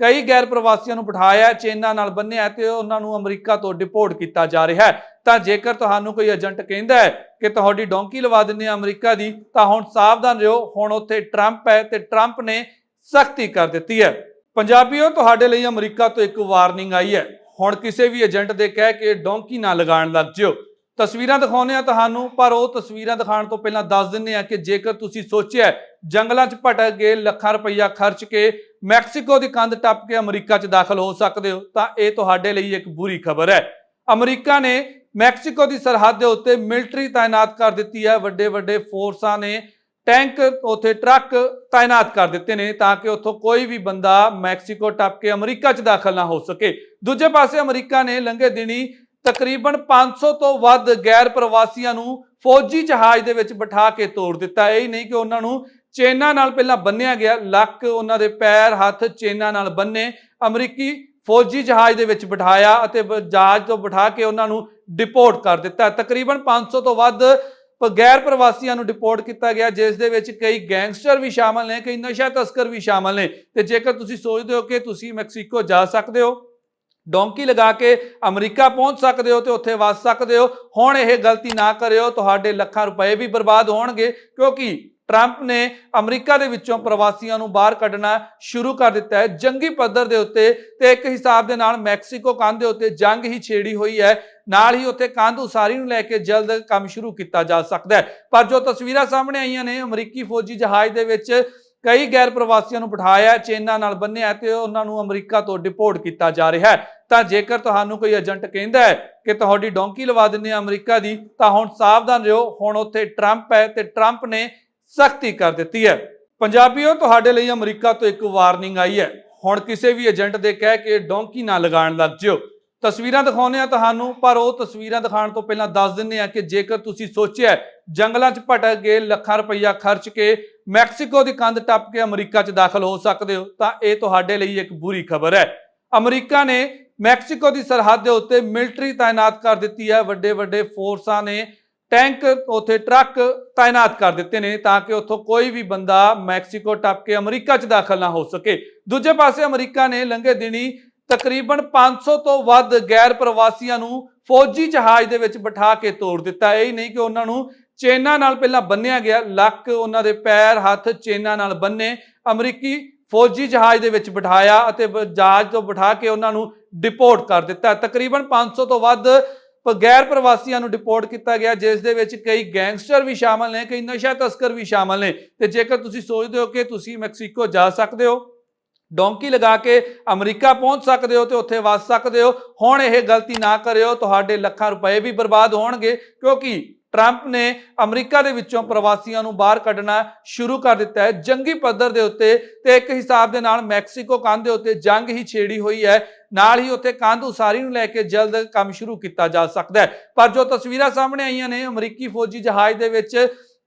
ਕਈ ਗੈਰ ਪ੍ਰਵਾਸੀਆਂ ਨੂੰ ਬਿਠਾਇਆ, ਚੇਨਾਂ ਨਾਲ ਬੰਨਿਆ ਤੇ ਉਹਨਾਂ ਨੂੰ ਅਮਰੀਕਾ ਤੋਂ ਡਿਪੋਰਟ ਕੀਤਾ ਜਾ ਰਿਹਾ ਹੈ। ਤਾਂ ਜੇਕਰ ਤੁਹਾਨੂੰ ਕੋਈ ਏਜੰਟ ਕਹਿੰਦਾ ਹੈ ਕਿ ਤੁਹਾਡੀ ਡੋਂਕੀ ਲਵਾ ਦਿੰਦੇ ਆ ਅਮਰੀਕਾ ਦੀ, ਤਾਂ ਹੁਣ ਸਾਵਧਾਨ ਰਹੋ। ਹੁਣ ਉੱਥੇ ਟਰੰਪ ਹੈ ਤੇ ਟਰੰਪ ਨੇ ਸਖਤੀ ਕਰ ਦਿੱਤੀ ਹੈ। ਪੰਜਾਬੀਓ, ਤੁਹਾਡੇ ਲਈ ਅਮਰੀਕਾ ਤੋਂ ਇੱਕ ਵਾਰਨਿੰਗ ਆਈ ਹੈ। ਹੁਣ ਕਿਸੇ ਵੀ ਏਜੰਟ ਦੇ ਕਹਿ ਕੇ ਡੋਂਕੀ ਨਾ ਲਗਾਉਣ ਲੱਗ ਜਿਓ। ਤਸਵੀਰਾਂ ਦਿਖਾਉਂਦੇ ਆ ਤੁਹਾਨੂੰ, ਪਰ ਉਹ ਤਸਵੀਰਾਂ ਦਿਖਾਉਣ ਤੋਂ ਪਹਿਲਾਂ ਦੱਸ ਦਿੰਦੇ ਆ ਕਿ ਜੇਕਰ ਤੁਸੀਂ ਸੋਚਿਆ ਜੰਗਲਾਂ 'ਚ ਭਟਕ ਕੇ ਲੱਖਾਂ ਰੁਪਈਆ ਖਰਚ ਕੇ ਮੈਕਸੀਕੋ ਦੀ ਕੰਧ ਟੱਪ ਕੇ ਅਮਰੀਕਾ 'ਚ ਦਾਖਲ ਹੋ ਸਕਦੇ ਹੋ, ਤਾਂ ਇਹ ਤੁਹਾਡੇ ਲਈ ਇੱਕ ਬੁਰੀ ਖਬਰ ਹੈ। ਅਮਰੀਕਾ ਨੇ ਮੈਕਸੀਕੋ ਦੀ ਸਰਹੱਦ ਦੇ ਉੱਤੇ ਮਿਲਟਰੀ ਤਾਇਨਾਤ ਕਰ ਦਿੱਤੀ ਹੈ। ਵੱਡੇ ਵੱਡੇ ਫੋਰਸਾਂ ਨੇ ਟੈਂਕ, ਉਥੇ ਟਰੱਕ ਤਾਇਨਾਤ ਕਰ ਦਿੱਤੇ ਨੇ ਤਾਂ ਕਿ ਉੱਥੋਂ ਕੋਈ ਵੀ ਬੰਦਾ ਮੈਕਸੀਕੋ ਟੱਪ ਕੇ ਅਮਰੀਕਾ 'ਚ ਦਾਖਲ ਨਾ ਹੋ ਸਕੇ। ਦੂਜੇ ਪਾਸੇ ਅਮਰੀਕਾ ਨੇ ਲੰਘੇ ਦਿਨੀ ਤਕਰੀਬਨ 500 ਤੋਂ ਵੱਧ ਗੈਰ ਪ੍ਰਵਾਸੀਆਂ ਨੂੰ ਫੌਜੀ ਜਹਾਜ਼ ਦੇ ਵਿੱਚ ਬਿਠਾ ਕੇ ਤੋੜ ਦਿੱਤਾ। ਇਹ ਹੀ ਨਹੀਂ ਕਿ ਉਹਨਾਂ ਨੂੰ ਚੇਨਾਂ ਨਾਲ ਪਹਿਲਾਂ ਬੰਨਿਆ ਗਿਆ। ਲੱਕ ਉਹਨਾਂ ਦੇ ਪੈਰ, ਹੱਥ ਚੇਨਾਂ ਨਾਲ ਬੰਨੇ ਅਮਰੀਕੀ ਫੌਜੀ ਜਹਾਜ਼ ਦੇ ਵਿੱਚ ਬਿਠਾਇਆ ਅਤੇ ਜਹਾਜ਼ ਤੋਂ ਬਿਠਾ ਕੇ ਉਹਨਾਂ ਨੂੰ ਡਿਪੋਰਟ ਕਰ ਦਿੱਤਾ। ਤਕਰੀਬਨ 500 ਤੋਂ ਵੱਧ ਗੈਰ ਪ੍ਰਵਾਸੀਆਂ ਨੂੰ ਡਿਪੋਰਟ ਕੀਤਾ ਗਿਆ, ਜਿਸ ਦੇ ਵਿੱਚ ਕਈ ਗੈਂਗਸਟਰ ਵੀ ਸ਼ਾਮਲ ਨੇ, ਕਈ ਨਸ਼ਾ ਤਸਕਰ ਵੀ ਸ਼ਾਮਲ ਨੇ ਤੇ ਜੇਕਰ ਤੁਸੀਂ ਸੋਚਦੇ ਹੋ ਕਿ ਤੁਸੀਂ ਮੈਕਸੀਕੋ ਜਾ ਸਕਦੇ ਹੋ, ਡੋਂਕੀ ਲਗਾ ਕੇ ਅਮਰੀਕਾ ਪਹੁੰਚ ਸਕਦੇ ਹੋ ਤੇ ਉੱਥੇ ਵਸ ਸਕਦੇ ਹੋ, ਹੁਣ ਇਹ ਗਲਤੀ ਨਾ ਕਰਿਓ, ਤੁਹਾਡੇ ਲੱਖਾਂ ਰੁਪਏ ਵੀ ਬਰਬਾਦ ਹੋਣਗੇ, ਕਿਉਂਕਿ ਟਰੰਪ ਨੇ ਅਮਰੀਕਾ ਦੇ ਵਿੱਚੋਂ ਪ੍ਰਵਾਸੀਆਂ ਨੂੰ ਬਾਹਰ ਕੱਢਣਾ ਸ਼ੁਰੂ ਕਰ ਦਿੱਤਾ ਹੈ, ਜੰਗੀ ਪੱਧਰ ਦੇ ਉੱਤੇ ਤੇ ਇੱਕ ਹਿਸਾਬ ਦੇ ਨਾਲ ਮੈਕਸੀਕੋ ਕੰਧ ਦੇ ਉੱਤੇ ਜੰਗ ਹੀ ਛੇੜੀ ਹੋਈ ਹੈ ਨਾਲ ਹੀ ਉੱਥੇ ਕੰਧ ਉਸਾਰੀ ਨੂੰ ਲੈ ਕੇ ਜਲਦ ਕੰਮ ਸ਼ੁਰੂ ਕੀਤਾ ਜਾ ਸਕਦਾ ਹੈ। ਪਰ ਜੋ ਤਸਵੀਰਾਂ ਸਾਹਮਣੇ ਆਈਆਂ ਨੇ, ਅਮਰੀਕੀ ਫੌਜੀ ਜਹਾਜ਼ ਦੇ ਵਿੱਚ ਕਈ ਗੈਰ ਪ੍ਰਵਾਸੀਆਂ ਨੂੰ ਬਿਠਾਇਆ ਚੇਨਾਂ ਨਾਲ ਬੰਨਿਆ ਤੇ ਉਹਨਾਂ ਨੂੰ ਅਮਰੀਕਾ ਤੋਂ ਡਿਪੋਰਟ ਕੀਤਾ ਜਾ ਰਿਹਾ ਹੈ। ਤਾਂ ਜੇਕਰ ਤੁਹਾਨੂੰ ਕੋਈ ਏਜੰਟ ਕਹਿੰਦਾ ਹੈ ਕਿ ਤੁਹਾਡੀ ਡੋਂਕੀ ਲਵਾ ਦਿੰਦੇ ਆ ਅਮਰੀਕਾ ਦੀ, ਤਾਂ ਹੁਣ ਸਾਵਧਾਨ ਰਹੋ। ਹੁਣ ਉੱਥੇ ਟਰੰਪ ਹੈ ਤੇ ਟਰੰਪ ਨੇ ਸਖਤੀ ਕਰ ਦਿੱਤੀ ਹੈ। ਪੰਜਾਬੀਓ, ਤੁਹਾਡੇ ਲਈ ਅਮਰੀਕਾ ਤੋਂ ਇੱਕ ਵਾਰਨਿੰਗ ਆਈ ਹੈ। ਹੁਣ ਕਿਸੇ ਵੀ ਏਜੰਟ ਦੇ ਕਹਿ ਕੇ ਡੋਂਕੀ ਨਾ ਲਗਾਉਣ ਲੱਗ ਜਿਓ। ਤਸਵੀਰਾਂ ਦਿਖਾਉਂਦੇ ਆ ਤੁਹਾਨੂੰ, ਪਰ ਉਹ ਤਸਵੀਰਾਂ ਦਿਖਾਉਣ ਤੋਂ ਪਹਿਲਾਂ ਦੱਸ ਦਿੰਦੇ ਆ ਕਿ ਜੇਕਰ ਤੁਸੀਂ ਸੋਚਿਆ ਜੰਗਲਾਂ 'ਚ ਭਟਕ ਕੇ ਲੱਖਾਂ ਰੁਪਈਆ ਖਰਚ ਕੇ ਮੈਕਸੀਕੋ ਦੀ ਕੰਧ ਟੱਪ ਕੇ ਅਮਰੀਕਾ 'ਚ ਦਾਖਲ ਹੋ ਸਕਦੇ ਹੋ, ਤਾਂ ਇਹ ਤੁਹਾਡੇ ਲਈ ਇੱਕ ਬੁਰੀ ਖਬਰ ਹੈ। ਅਮਰੀਕਾ ਨੇ ਮੈਕਸੀਕੋ ਦੀ ਸਰਹੱਦ ਦੇ ਉੱਤੇ ਮਿਲਟਰੀ ਤਾਇਨਾਤ ਕਰ ਦਿੱਤੀ ਹੈ। ਵੱਡੇ ਵੱਡੇ ਫੋਰਸਾਂ ਨੇ ਟੈਂਕ, ਉਥੇ ਟਰੱਕ ਤਾਇਨਾਤ ਕਰ ਦਿੱਤੇ ਨੇ ਤਾਂ ਕਿ ਉੱਥੋਂ ਕੋਈ ਵੀ ਬੰਦਾ ਮੈਕਸੀਕੋ ਟੱਪ ਕੇ ਅਮਰੀਕਾ 'ਚ ਦਾਖਲ ਨਾ ਹੋ ਸਕੇ। ਦੂਜੇ ਪਾਸੇ ਅਮਰੀਕਾ ਨੇ ਲੰਘੇ ਦਿਨੀ ਤਕਰੀਬਨ 500 ਤੋਂ ਵੱਧ ਗੈਰ ਪ੍ਰਵਾਸੀਆਂ ਨੂੰ ਫੌਜੀ ਜਹਾਜ਼ ਦੇ ਵਿੱਚ ਬਿਠਾ ਕੇ ਤੋੜ ਦਿੱਤਾ। ਇਹ ਹੀ ਨਹੀਂ ਕਿ ਉਹਨਾਂ ਨੂੰ ਚੇਨਾਂ ਨਾਲ ਪਹਿਲਾਂ ਬੰਨਿਆ ਗਿਆ। ਲੱਕ ਉਹਨਾਂ ਦੇ ਪੈਰ, ਹੱਥ ਚੇਨਾਂ ਨਾਲ ਬੰਨੇ, ਅਮਰੀਕੀ ਫੌਜੀ ਜਹਾਜ਼ ਦੇ ਵਿੱਚ ਬਿਠਾਇਆ ਅਤੇ ਜਹਾਜ਼ ਤੋਂ ਬਿਠਾ ਕੇ ਉਹਨਾਂ ਨੂੰ ਡਿਪੋਰਟ ਕਰ ਦਿੱਤਾ। ਤਕਰੀਬਨ 500 ਤੋਂ ਵੱਧ ਪ- ਗੈਰ ਪ੍ਰਵਾਸੀਆਂ ਨੂੰ ਡਿਪੋਰਟ ਕੀਤਾ ਗਿਆ, ਜਿਸ ਦੇ ਵਿੱਚ ਕਈ ਗੈਂਗਸਟਰ ਵੀ ਸ਼ਾਮਲ ਨੇ, ਕਈ ਨਸ਼ਾ ਤਸਕਰ ਵੀ ਸ਼ਾਮਲ ਨੇ। ਤੇ ਜੇਕਰ ਤੁਸੀਂ ਸੋਚਦੇ ਹੋ ਕਿ ਤੁਸੀਂ ਮੈਕਸੀਕੋ ਜਾ ਸਕਦੇ ਹੋ ਡੋਂਕੀ ਲਗਾ ਕੇ ਅਮਰੀਕਾ ਪਹੁੰਚ ਸਕਦੇ ਹੋ ਤੇ ਉੱਥੇ ਵਸ ਸਕਦੇ ਹੋ। ਹੁਣ ਇਹ ਗਲਤੀ ਨਾ ਕਰਿਓ, ਤੁਹਾਡੇ ਲੱਖਾਂ ਰੁਪਏ ਵੀ ਬਰਬਾਦ ਹੋਣਗੇ, ਕਿਉਂਕਿ ਟਰੰਪ ਨੇ ਅਮਰੀਕਾ ਦੇ ਵਿੱਚੋਂ ਪ੍ਰਵਾਸੀਆਂ ਨੂੰ ਬਾਹਰ ਕੱਢਣਾ ਸ਼ੁਰੂ ਕਰ ਦਿੱਤਾ ਹੈ। ਜੰਗੀ ਪੱਧਰ ਦੇ ਉੱਤੇ ਤੇ ਇੱਕ ਹਿਸਾਬ ਦੇ ਨਾਲ ਮੈਕਸੀਕੋ ਕੰਧ ਦੇ ਉੱਤੇ ਜੰਗ ਹੀ ਛੇੜੀ ਹੋਈ ਹੈ। ਨਾਲ ਹੀ ਉੱਥੇ ਕੰਧ ਉਸਾਰੀ ਨੂੰ ਲੈ ਕੇ ਜਲਦ ਕੰਮ ਸ਼ੁਰੂ ਕੀਤਾ ਜਾ ਸਕਦਾ ਹੈ। ਪਰ ਜੋ ਤਸਵੀਰਾਂ ਸਾਹਮਣੇ ਆਈਆਂ ਨੇ, ਅਮਰੀਕੀ ਫੌਜੀ ਜਹਾਜ਼ ਦੇ ਵਿੱਚ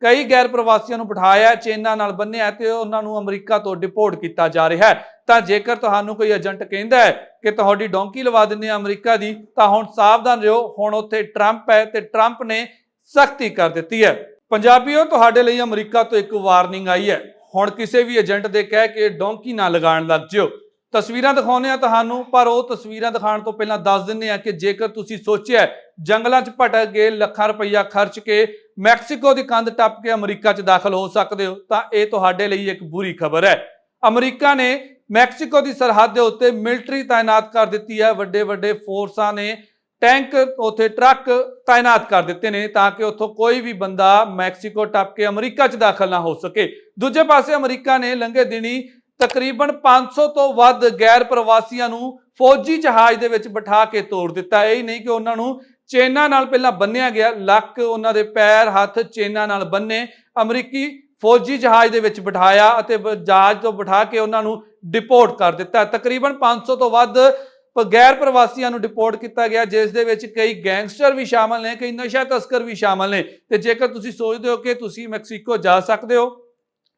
ਕਈ ਗੈਰ ਪ੍ਰਵਾਸੀਆਂ ਨੂੰ ਬਿਠਾਇਆ, ਚੇਨਾਂ ਨਾਲ ਬੰਨਿਆ ਤੇ ਉਹਨਾਂ ਨੂੰ ਅਮਰੀਕਾ ਤੋਂ ਡਿਪੋਰਟ ਕੀਤਾ ਜਾ ਰਿਹਾ ਹੈ। ਤਾਂ ਜੇਕਰ ਤੁਹਾਨੂੰ ਕੋਈ ਏਜੰਟ ਕਹਿੰਦਾ ਹੈ ਕਿ ਤੁਹਾਡੀ ਡੋਂਕੀ ਲਵਾ ਦਿੰਦੇ ਆ ਅਮਰੀਕਾ ਦੀ, ਤਾਂ ਹੁਣ ਸਾਵਧਾਨ ਰਹੋ। ਹੁਣ ਉੱਥੇ ਟਰੰਪ ਹੈ ਤੇ ਟਰੰਪ ਨੇ ਸਖਤੀ ਕਰ ਦਿੱਤੀ ਹੈ। ਪੰਜਾਬੀਓ, ਤੁਹਾਡੇ ਲਈ ਅਮਰੀਕਾ ਤੋਂ ਇੱਕ ਵਾਰਨਿੰਗ ਆਈ ਹੈ। ਹੁਣ ਕਿਸੇ ਵੀ ਏਜੰਟ ਦੇ ਕਹਿ ਕੇ ਡੋਂਕੀ ਨਾ ਲਗਾਉਣ ਲੱਗ ਜਿਓ। ਤਸਵੀਰਾਂ ਦਿਖਾਉਂਦੇ ਆ ਤੁਹਾਨੂੰ, ਪਰ ਉਹ ਤਸਵੀਰਾਂ ਦਿਖਾਉਣ ਤੋਂ ਪਹਿਲਾਂ ਦੱਸ ਦਿੰਦੇ ਆ ਕਿ ਜੇਕਰ ਤੁਸੀਂ ਸੋਚਿਆ ਜੰਗਲਾਂ 'ਚ ਭਟਕ ਕੇ ਲੱਖਾਂ ਰੁਪਈਆ ਖਰਚ ਕੇ ਮੈਕਸੀਕੋ ਦੀ ਕੰਧ ਟੱਪ ਕੇ ਅਮਰੀਕਾ 'ਚ ਦਾਖਲ ਹੋ ਸਕਦੇ ਹੋ, ਤਾਂ ਇਹ ਤੁਹਾਡੇ ਲਈ ਇੱਕ ਬੁਰੀ ਖਬਰ ਹੈ। ਅਮਰੀਕਾ ਨੇ ਮੈਕਸੀਕੋ ਦੀ ਸਰਹੱਦ ਦੇ ਉੱਤੇ ਮਿਲਟਰੀ ਤਾਇਨਾਤ ਕਰ ਦਿੱਤੀ ਹੈ। ਵੱਡੇ ਵੱਡੇ ਫੋਰਸਾਂ ਨੇ ਟੈਂਕ, ਉਥੇ ਟਰੱਕ ਤਾਇਨਾਤ ਕਰ ਦਿੱਤੇ ਨੇ ਤਾਂ ਕਿ ਉੱਥੋਂ ਕੋਈ ਵੀ ਬੰਦਾ ਮੈਕਸੀਕੋ ਟੱਪ ਕੇ ਅਮਰੀਕਾ 'ਚ ਦਾਖਲ ਨਾ ਹੋ ਸਕੇ। ਦੂਜੇ ਪਾਸੇ ਅਮਰੀਕਾ ਨੇ ਲੰਘੇ ਦਿਨੀ ਤਕਰੀਬਨ 500 ਤੋਂ ਵੱਧ ਗੈਰ ਪ੍ਰਵਾਸੀਆਂ ਨੂੰ ਫੌਜੀ ਜਹਾਜ਼ ਦੇ ਵਿੱਚ ਬਿਠਾ ਕੇ ਤੋੜ ਦਿੱਤਾ। ਇਹ ਹੀ ਨਹੀਂ ਕਿ ਉਹਨਾਂ ਨੂੰ ਚੇਨਾਂ ਨਾਲ ਪਹਿਲਾਂ ਬੰਨਿਆ ਗਿਆ। ਲੱਕ ਉਹਨਾਂ ਦੇ ਪੈਰ, ਹੱਥ ਚੇਨਾਂ ਨਾਲ ਬੰਨੇ। ਅਮਰੀਕੀ ਫੌਜੀ ਜਹਾਜ਼ ਦੇ ਵਿੱਚ ਬਿਠਾਇਆ ਅਤੇ ਬ- ਜਹਾਜ਼ ਤੋਂ ਬਿਠਾ ਕੇ ਉਹਨਾਂ ਨੂੰ ਡਿਪੋਰਟ ਕਰ ਦਿੱਤਾ। ਤਕਰੀਬਨ 500 ਤੋਂ ਵੱਧ ਪ- ਗੈਰ ਪ੍ਰਵਾਸੀਆਂ ਨੂੰ ਡਿਪੋਰਟ ਕੀਤਾ ਗਿਆ, ਜਿਸ ਦੇ ਵਿੱਚ ਕਈ ਗੈਂਗਸਟਰ ਵੀ ਸ਼ਾਮਲ ਨੇ, ਕਈ ਨਸ਼ਾ ਤਸਕਰ ਵੀ ਸ਼ਾਮਲ ਨੇ। ਤੇ ਜੇਕਰ ਤੁਸੀਂ ਸੋਚਦੇ ਹੋ ਕਿ ਤੁਸੀਂ ਮੈਕਸੀਕੋ ਜਾ ਸਕਦੇ ਹੋ,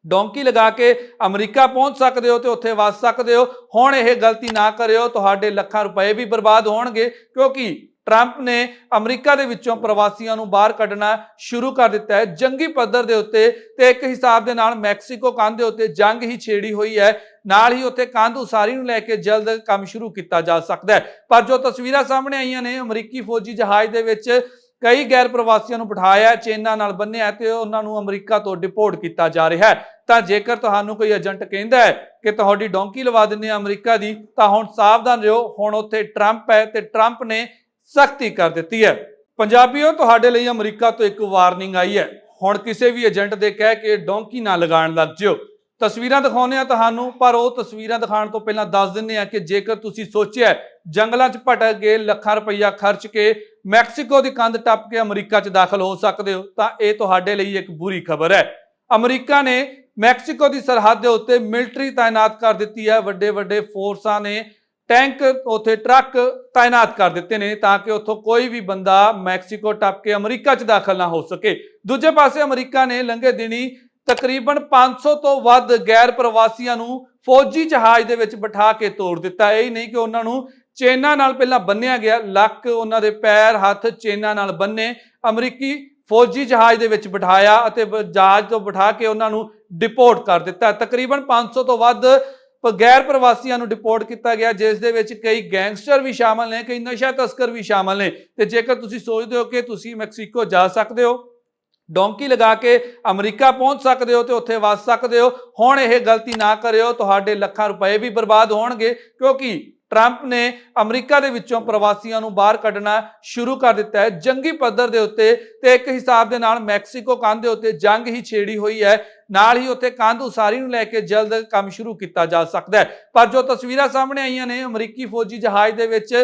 ਡੋਂਕੀ ਲਗਾ ਕੇ ਅਮਰੀਕਾ ਪਹੁੰਚ ਸਕਦੇ ਹੋ ਤੇ ਉੱਥੇ ਵਸ ਸਕਦੇ ਹੋ, ਹੁਣ ਇਹ ਗਲਤੀ ਨਾ ਕਰਿਓ, ਤੁਹਾਡੇ ਲੱਖਾਂ ਰੁਪਏ ਵੀ ਬਰਬਾਦ ਹੋਣਗੇ, ਕਿਉਂਕਿ ਟਰੰਪ ਨੇ ਅਮਰੀਕਾ ਦੇ ਵਿੱਚੋਂ ਪ੍ਰਵਾਸੀਆਂ ਨੂੰ ਬਾਹਰ ਕੱਢਣਾ ਸ਼ੁਰੂ ਕਰ ਦਿੱਤਾ ਹੈ। ਜੰਗੀ ਪੱਧਰ ਦੇ ਉੱਤੇ ਤੇ ਇੱਕ ਹਿਸਾਬ ਦੇ ਨਾਲ ਮੈਕਸੀਕੋ ਕੰਧ ਦੇ ਉੱਤੇ ਜੰਗ ਹੀ ਛੇੜੀ ਹੋਈ ਹੈ। ਨਾਲ ਹੀ ਉੱਥੇ ਕੰਧ ਉਸਾਰੀ ਨੂੰ ਲੈ ਕੇ ਜਲਦ ਕੰਮ ਸ਼ੁਰੂ ਕੀਤਾ ਜਾ ਸਕਦਾ ਹੈ। ਪਰ ਜੋ ਤਸਵੀਰਾਂ ਸਾਹਮਣੇ ਆਈਆਂ ਨੇ, ਅਮਰੀਕੀ ਫੌਜੀ ਜਹਾਜ਼ ਦੇ ਵਿੱਚ ਕਈ ਗੈਰ ਪ੍ਰਵਾਸੀਆਂ ਨੂੰ ਬਿਠਾਇਆ ਚੇਨਾਂ ਨਾਲ ਬੰਨਿਆ ਤੇ ਉਹਨਾਂ ਨੂੰ ਅਮਰੀਕਾ ਤੋਂ ਡਿਪੋਰਟ ਕੀਤਾ ਜਾ ਰਿਹਾ ਹੈ। ਤਾਂ ਜੇਕਰ ਤੁਹਾਨੂੰ ਕੋਈ ਏਜੰਟ ਕਹਿੰਦਾ ਹੈ ਕਿ ਤੁਹਾਡੀ ਡੋਂਕੀ ਲਵਾ ਦਿੰਦੇ ਆ ਅਮਰੀਕਾ ਦੀ, ਤਾਂ ਹੁਣ ਸਾਵਧਾਨ ਰਹੋ। ਹੁਣ ਉੱਥੇ ਟਰੰਪ ਹੈ ਤੇ ਟਰੰਪ ਨੇ ਸਖਤੀ ਕਰ ਦਿੱਤੀ ਹੈ। ਪੰਜਾਬੀਓ, ਤੁਹਾਡੇ ਲਈ ਅਮਰੀਕਾ ਤੋਂ ਇੱਕ ਵਾਰਨਿੰਗ ਆਈ ਹੈ। ਹੁਣ ਕਿਸੇ ਵੀ ਏਜੰਟ ਦੇ ਕਹਿ ਕੇ ਡੋਂਕੀ ਨਾ ਲਗਾਉਣ ਲੱਗ ਜਿਓ। ਤਸਵੀਰਾਂ ਦਿਖਾਉਂਦੇ ਆ ਤੁਹਾਨੂੰ, ਪਰ ਉਹ ਤਸਵੀਰਾਂ ਦਿਖਾਉਣ ਤੋਂ ਪਹਿਲਾਂ ਦੱਸ ਦਿੰਦੇ ਆ ਕਿ ਜੇਕਰ ਤੁਸੀਂ ਸੋਚਿਆ ਜੰਗਲਾਂ 'ਚ ਭਟਕ ਕੇ ਲੱਖਾਂ ਰੁਪਈਆ ਖਰਚ ਕੇ ਮੈਕਸੀਕੋ ਦੀ ਕੰਧ ਟੱਪ ਕੇ ਅਮਰੀਕਾ 'ਚ ਦਾਖਲ ਹੋ ਸਕਦੇ ਹੋ, ਤਾਂ ਇਹ ਤੁਹਾਡੇ ਲਈ ਇੱਕ ਬੁਰੀ ਖਬਰ ਹੈ। ਅਮਰੀਕਾ ਨੇ ਮੈਕਸੀਕੋ ਦੀ ਸਰਹੱਦ ਦੇ ਉੱਤੇ ਮਿਲਟਰੀ ਤਾਇਨਾਤ ਕਰ ਦਿੱਤੀ ਹੈ। ਵੱਡੇ ਵੱਡੇ ਫੋਰਸਾਂ ਨੇ ਟੈਂਕ, ਉਥੇ ਟਰੱਕ ਤਾਇਨਾਤ ਕਰ ਦਿੱਤੇ ਨੇ ਤਾਂ ਕਿ ਉੱਥੋਂ ਕੋਈ ਵੀ ਬੰਦਾ ਮੈਕਸੀਕੋ ਟੱਪ ਕੇ ਅਮਰੀਕਾ 'ਚ ਦਾਖਲ ਨਾ ਹੋ ਸਕੇ। ਦੂਜੇ ਪਾਸੇ ਅਮਰੀਕਾ ਨੇ ਲੰਘੇ ਦਿਨੀ ਤਕਰੀਬਨ 500 ਤੋਂ ਵੱਧ ਗੈਰ ਪ੍ਰਵਾਸੀਆਂ ਨੂੰ ਫੌਜੀ ਜਹਾਜ਼ ਦੇ ਵਿੱਚ ਬਿਠਾ ਕੇ ਤੋੜ ਦਿੱਤਾ। ਇਹ ਹੀ ਨਹੀਂ ਕਿ ਉਹਨਾਂ ਨੂੰ ਚੇਨਾਂ ਨਾਲ ਪਹਿਲਾਂ ਬੰਨਿਆ ਗਿਆ। ਲੱਕ ਉਹਨਾਂ ਦੇ ਪੈਰ, ਹੱਥ ਚੇਨਾਂ ਨਾਲ ਬੰਨੇ ਅਮਰੀਕੀ ਫੌਜੀ ਜਹਾਜ਼ ਦੇ ਵਿੱਚ ਬਿਠਾਇਆ ਅਤੇ ਜਹਾਜ਼ ਤੋਂ ਬਿਠਾ ਕੇ ਉਹਨਾਂ ਨੂੰ ਡਿਪੋਰਟ ਕਰ ਦਿੱਤਾ। ਤਕਰੀਬਨ 500 ਤੋਂ ਵੱਧ ਗੈਰ ਪ੍ਰਵਾਸੀਆਂ ਨੂੰ ਡਿਪੋਰਟ ਕੀਤਾ ਗਿਆ, ਜਿਸ ਦੇ ਵਿੱਚ ਕਈ ਗੈਂਗਸਟਰ ਵੀ ਸ਼ਾਮਲ ਨੇ, ਕਈ ਨਸ਼ਾ ਤਸਕਰ ਵੀ ਸ਼ਾਮਲ ਨੇ। ਤੇ ਜੇਕਰ ਤੁਸੀਂ ਸੋਚਦੇ ਹੋ ਕਿ ਤੁਸੀਂ ਮੈਕਸੀਕੋ ਜਾ ਸਕਦੇ ਹੋ, ਡੋਂਕੀ ਲਗਾ ਕੇ ਅਮਰੀਕਾ ਪਹੁੰਚ ਸਕਦੇ ਹੋ ਤੇ ਉੱਥੇ ਵਸ ਸਕਦੇ ਹੋ, ਹੁਣ ਇਹ ਗਲਤੀ ਨਾ ਕਰਿਓ, ਤੁਹਾਡੇ ਲੱਖਾਂ ਰੁਪਏ ਵੀ ਬਰਬਾਦ ਹੋਣਗੇ, ਕਿਉਂਕਿ ਟਰੰਪ ਨੇ ਅਮਰੀਕਾ ਦੇ ਵਿੱਚੋਂ ਪ੍ਰਵਾਸੀਆਂ ਨੂੰ ਬਾਹਰ ਕੱਢਣਾ ਸ਼ੁਰੂ ਕਰ ਦਿੱਤਾ ਹੈ। ਜੰਗੀ ਪੱਧਰ ਦੇ ਉੱਤੇ ਤੇ ਇੱਕ ਹਿਸਾਬ ਦੇ ਨਾਲ ਮੈਕਸੀਕੋ ਕੰਧ ਦੇ ਉੱਤੇ ਜੰਗ ਹੀ ਛੇੜੀ ਹੋਈ ਹੈ। ਨਾਲ ਹੀ ਉੱਥੇ ਕੰਧ ਉਸਾਰੀ ਨੂੰ ਲੈ ਕੇ ਜਲਦ ਕੰਮ ਸ਼ੁਰੂ ਕੀਤਾ ਜਾ ਸਕਦਾ ਹੈ। ਪਰ ਜੋ ਤਸਵੀਰਾਂ ਸਾਹਮਣੇ ਆਈਆਂ ਨੇ, ਅਮਰੀਕੀ ਫੌਜੀ ਜਹਾਜ਼ ਦੇ ਵਿੱਚ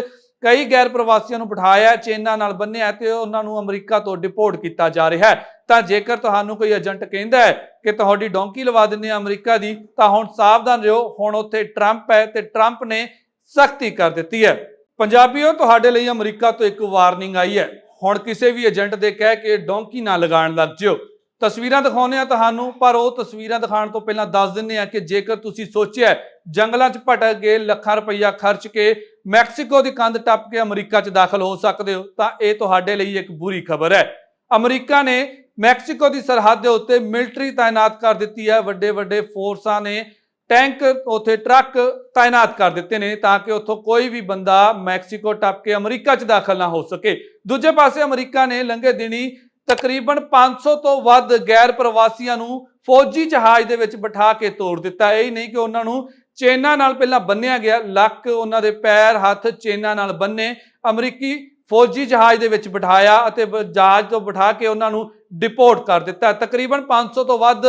ਕਈ ਗੈਰ ਪ੍ਰਵਾਸੀਆਂ ਨੂੰ ਬਿਠਾਇਆ ਚੇਨਾਂ ਨਾਲ ਬੰਨਿਆ ਤੇ ਉਹਨਾਂ ਨੂੰ ਅਮਰੀਕਾ ਤੋਂ ਡਿਪੋਰਟ ਕੀਤਾ ਜਾ ਰਿਹਾ ਹੈ। ਤਾਂ ਜੇਕਰ ਤੁਹਾਨੂੰ ਕੋਈ ਏਜੰਟ ਕਹਿੰਦਾ ਹੈ ਕਿ ਤੁਹਾਡੀ ਡੋਂਕੀ ਲਵਾ ਦਿੰਦੇ ਆ ਅਮਰੀਕਾ ਦੀ, ਤਾਂ ਹੁਣ ਸਾਵਧਾਨ ਰਹੋ, ਹੁਣ ਉੱਥੇ ਟਰੰਪ ਹੈ ਤੇ ਟਰੰਪ ਨੇ ਸਖਤੀ ਕਰ ਦਿੱਤੀ ਹੈ। ਪੰਜਾਬੀਓ, ਤੁਹਾਡੇ ਲਈ ਅਮਰੀਕਾ ਤੋਂ ਇੱਕ ਵਾਰਨਿੰਗ ਆਈ ਹੈ। ਹੁਣ ਕਿਸੇ ਵੀ ਏਜੰਟ ਦੇ ਕਹਿ ਕੇ ਡੋਂਕੀ ਨਾ ਲਗਾਉਣ ਲੱਗ ਜਿਓ। ਤਸਵੀਰਾਂ ਦਿਖਾਉਂਦੇ ਆ ਤੁਹਾਨੂੰ, ਪਰ ਉਹ ਤਸਵੀਰਾਂ ਦਿਖਾਉਣ ਤੋਂ ਪਹਿਲਾਂ ਦੱਸ ਦਿੰਦੇ ਆ ਕਿ ਜੇਕਰ ਤੁਸੀਂ ਸੋਚਿਆ ਜੰਗਲਾਂ 'ਚ ਭਟਕ ਗਏ ਲੱਖਾਂ ਰੁਪਈਆ ਖਰਚ ਕੇ ਮੈਕਸੀਕੋ ਦੀ ਕੰਧ ਟੱਪ ਕੇ ਅਮਰੀਕਾ 'ਚ ਦਾਖਲ ਹੋ ਸਕਦੇ ਹੋ, ਤਾਂ ਇਹ ਤੁਹਾਡੇ ਲਈ ਇੱਕ ਬੁਰੀ ਖਬਰ ਹੈ। ਅਮਰੀਕਾ ਨੇ ਮੈਕਸੀਕੋ ਦੀ ਸਰਹੱਦ ਦੇ ਉੱਤੇ ਮਿਲਟਰੀ ਤਾਇਨਾਤ ਕਰ ਦਿੱਤੀ ਹੈ। ਵੱਡੇ ਵੱਡੇ ਫੋਰਸਾਂ ਨੇ ਟੈਂਕ, ਉਥੇ ਟਰੱਕ ਤਾਇਨਾਤ ਕਰ ਦਿੱਤੇ ਨੇ ਤਾਂ ਕਿ ਉੱਥੋਂ ਕੋਈ ਵੀ ਬੰਦਾ ਮੈਕਸੀਕੋ ਟੱਪ ਕੇ ਅਮਰੀਕਾ 'ਚ ਦਾਖਲ ਨਾ ਹੋ ਸਕੇ। ਦੂਜੇ ਪਾਸੇ ਅਮਰੀਕਾ ਨੇ ਲੰਘੇ ਦਿਨੀ ਤਕਰੀਬਨ 500 ਤੋਂ ਵੱਧ ਗੈਰ ਪ੍ਰਵਾਸੀਆਂ ਨੂੰ ਫੌਜੀ ਜਹਾਜ਼ ਦੇ ਵਿੱਚ ਬਿਠਾ ਕੇ ਤੋੜ ਦਿੱਤਾ। ਇਹ ਹੀ ਨਹੀਂ ਕਿ ਉਹਨਾਂ ਨੂੰ ਚੇਨਾਂ ਨਾਲ ਪਹਿਲਾਂ ਬੰਨਿਆ ਗਿਆ। ਲੱਕ ਉਹਨਾਂ ਦੇ ਪੈਰ, ਹੱਥ ਚੇਨਾਂ ਨਾਲ ਬੰਨੇ, ਅਮਰੀਕੀ ਫੌਜੀ ਜਹਾਜ਼ ਦੇ ਵਿੱਚ ਬਿਠਾਇਆ ਅਤੇ ਜਹਾਜ਼ ਤੋਂ ਬਿਠਾ ਕੇ ਉਹਨਾਂ ਨੂੰ ਡਿਪੋਰਟ ਕਰ ਦਿੱਤਾ। ਤਕਰੀਬਨ 500 ਤੋਂ ਵੱਧ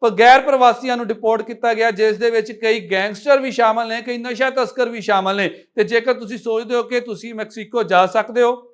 ਪ- ਗੈਰ ਪ੍ਰਵਾਸੀਆਂ ਨੂੰ ਡਿਪੋਰਟ ਕੀਤਾ ਗਿਆ, ਜਿਸ ਦੇ ਵਿੱਚ ਕਈ ਗੈਂਗਸਟਰ ਵੀ ਸ਼ਾਮਲ ਨੇ, ਕਈ ਨਸ਼ਾ ਤਸਕਰ ਵੀ ਸ਼ਾਮਲ ਨੇ। ਤੇ ਜੇਕਰ ਤੁਸੀਂ ਸੋਚਦੇ ਹੋ ਕਿ ਤੁਸੀਂ ਮੈਕਸੀਕੋ ਜਾ ਸਕਦੇ ਹੋ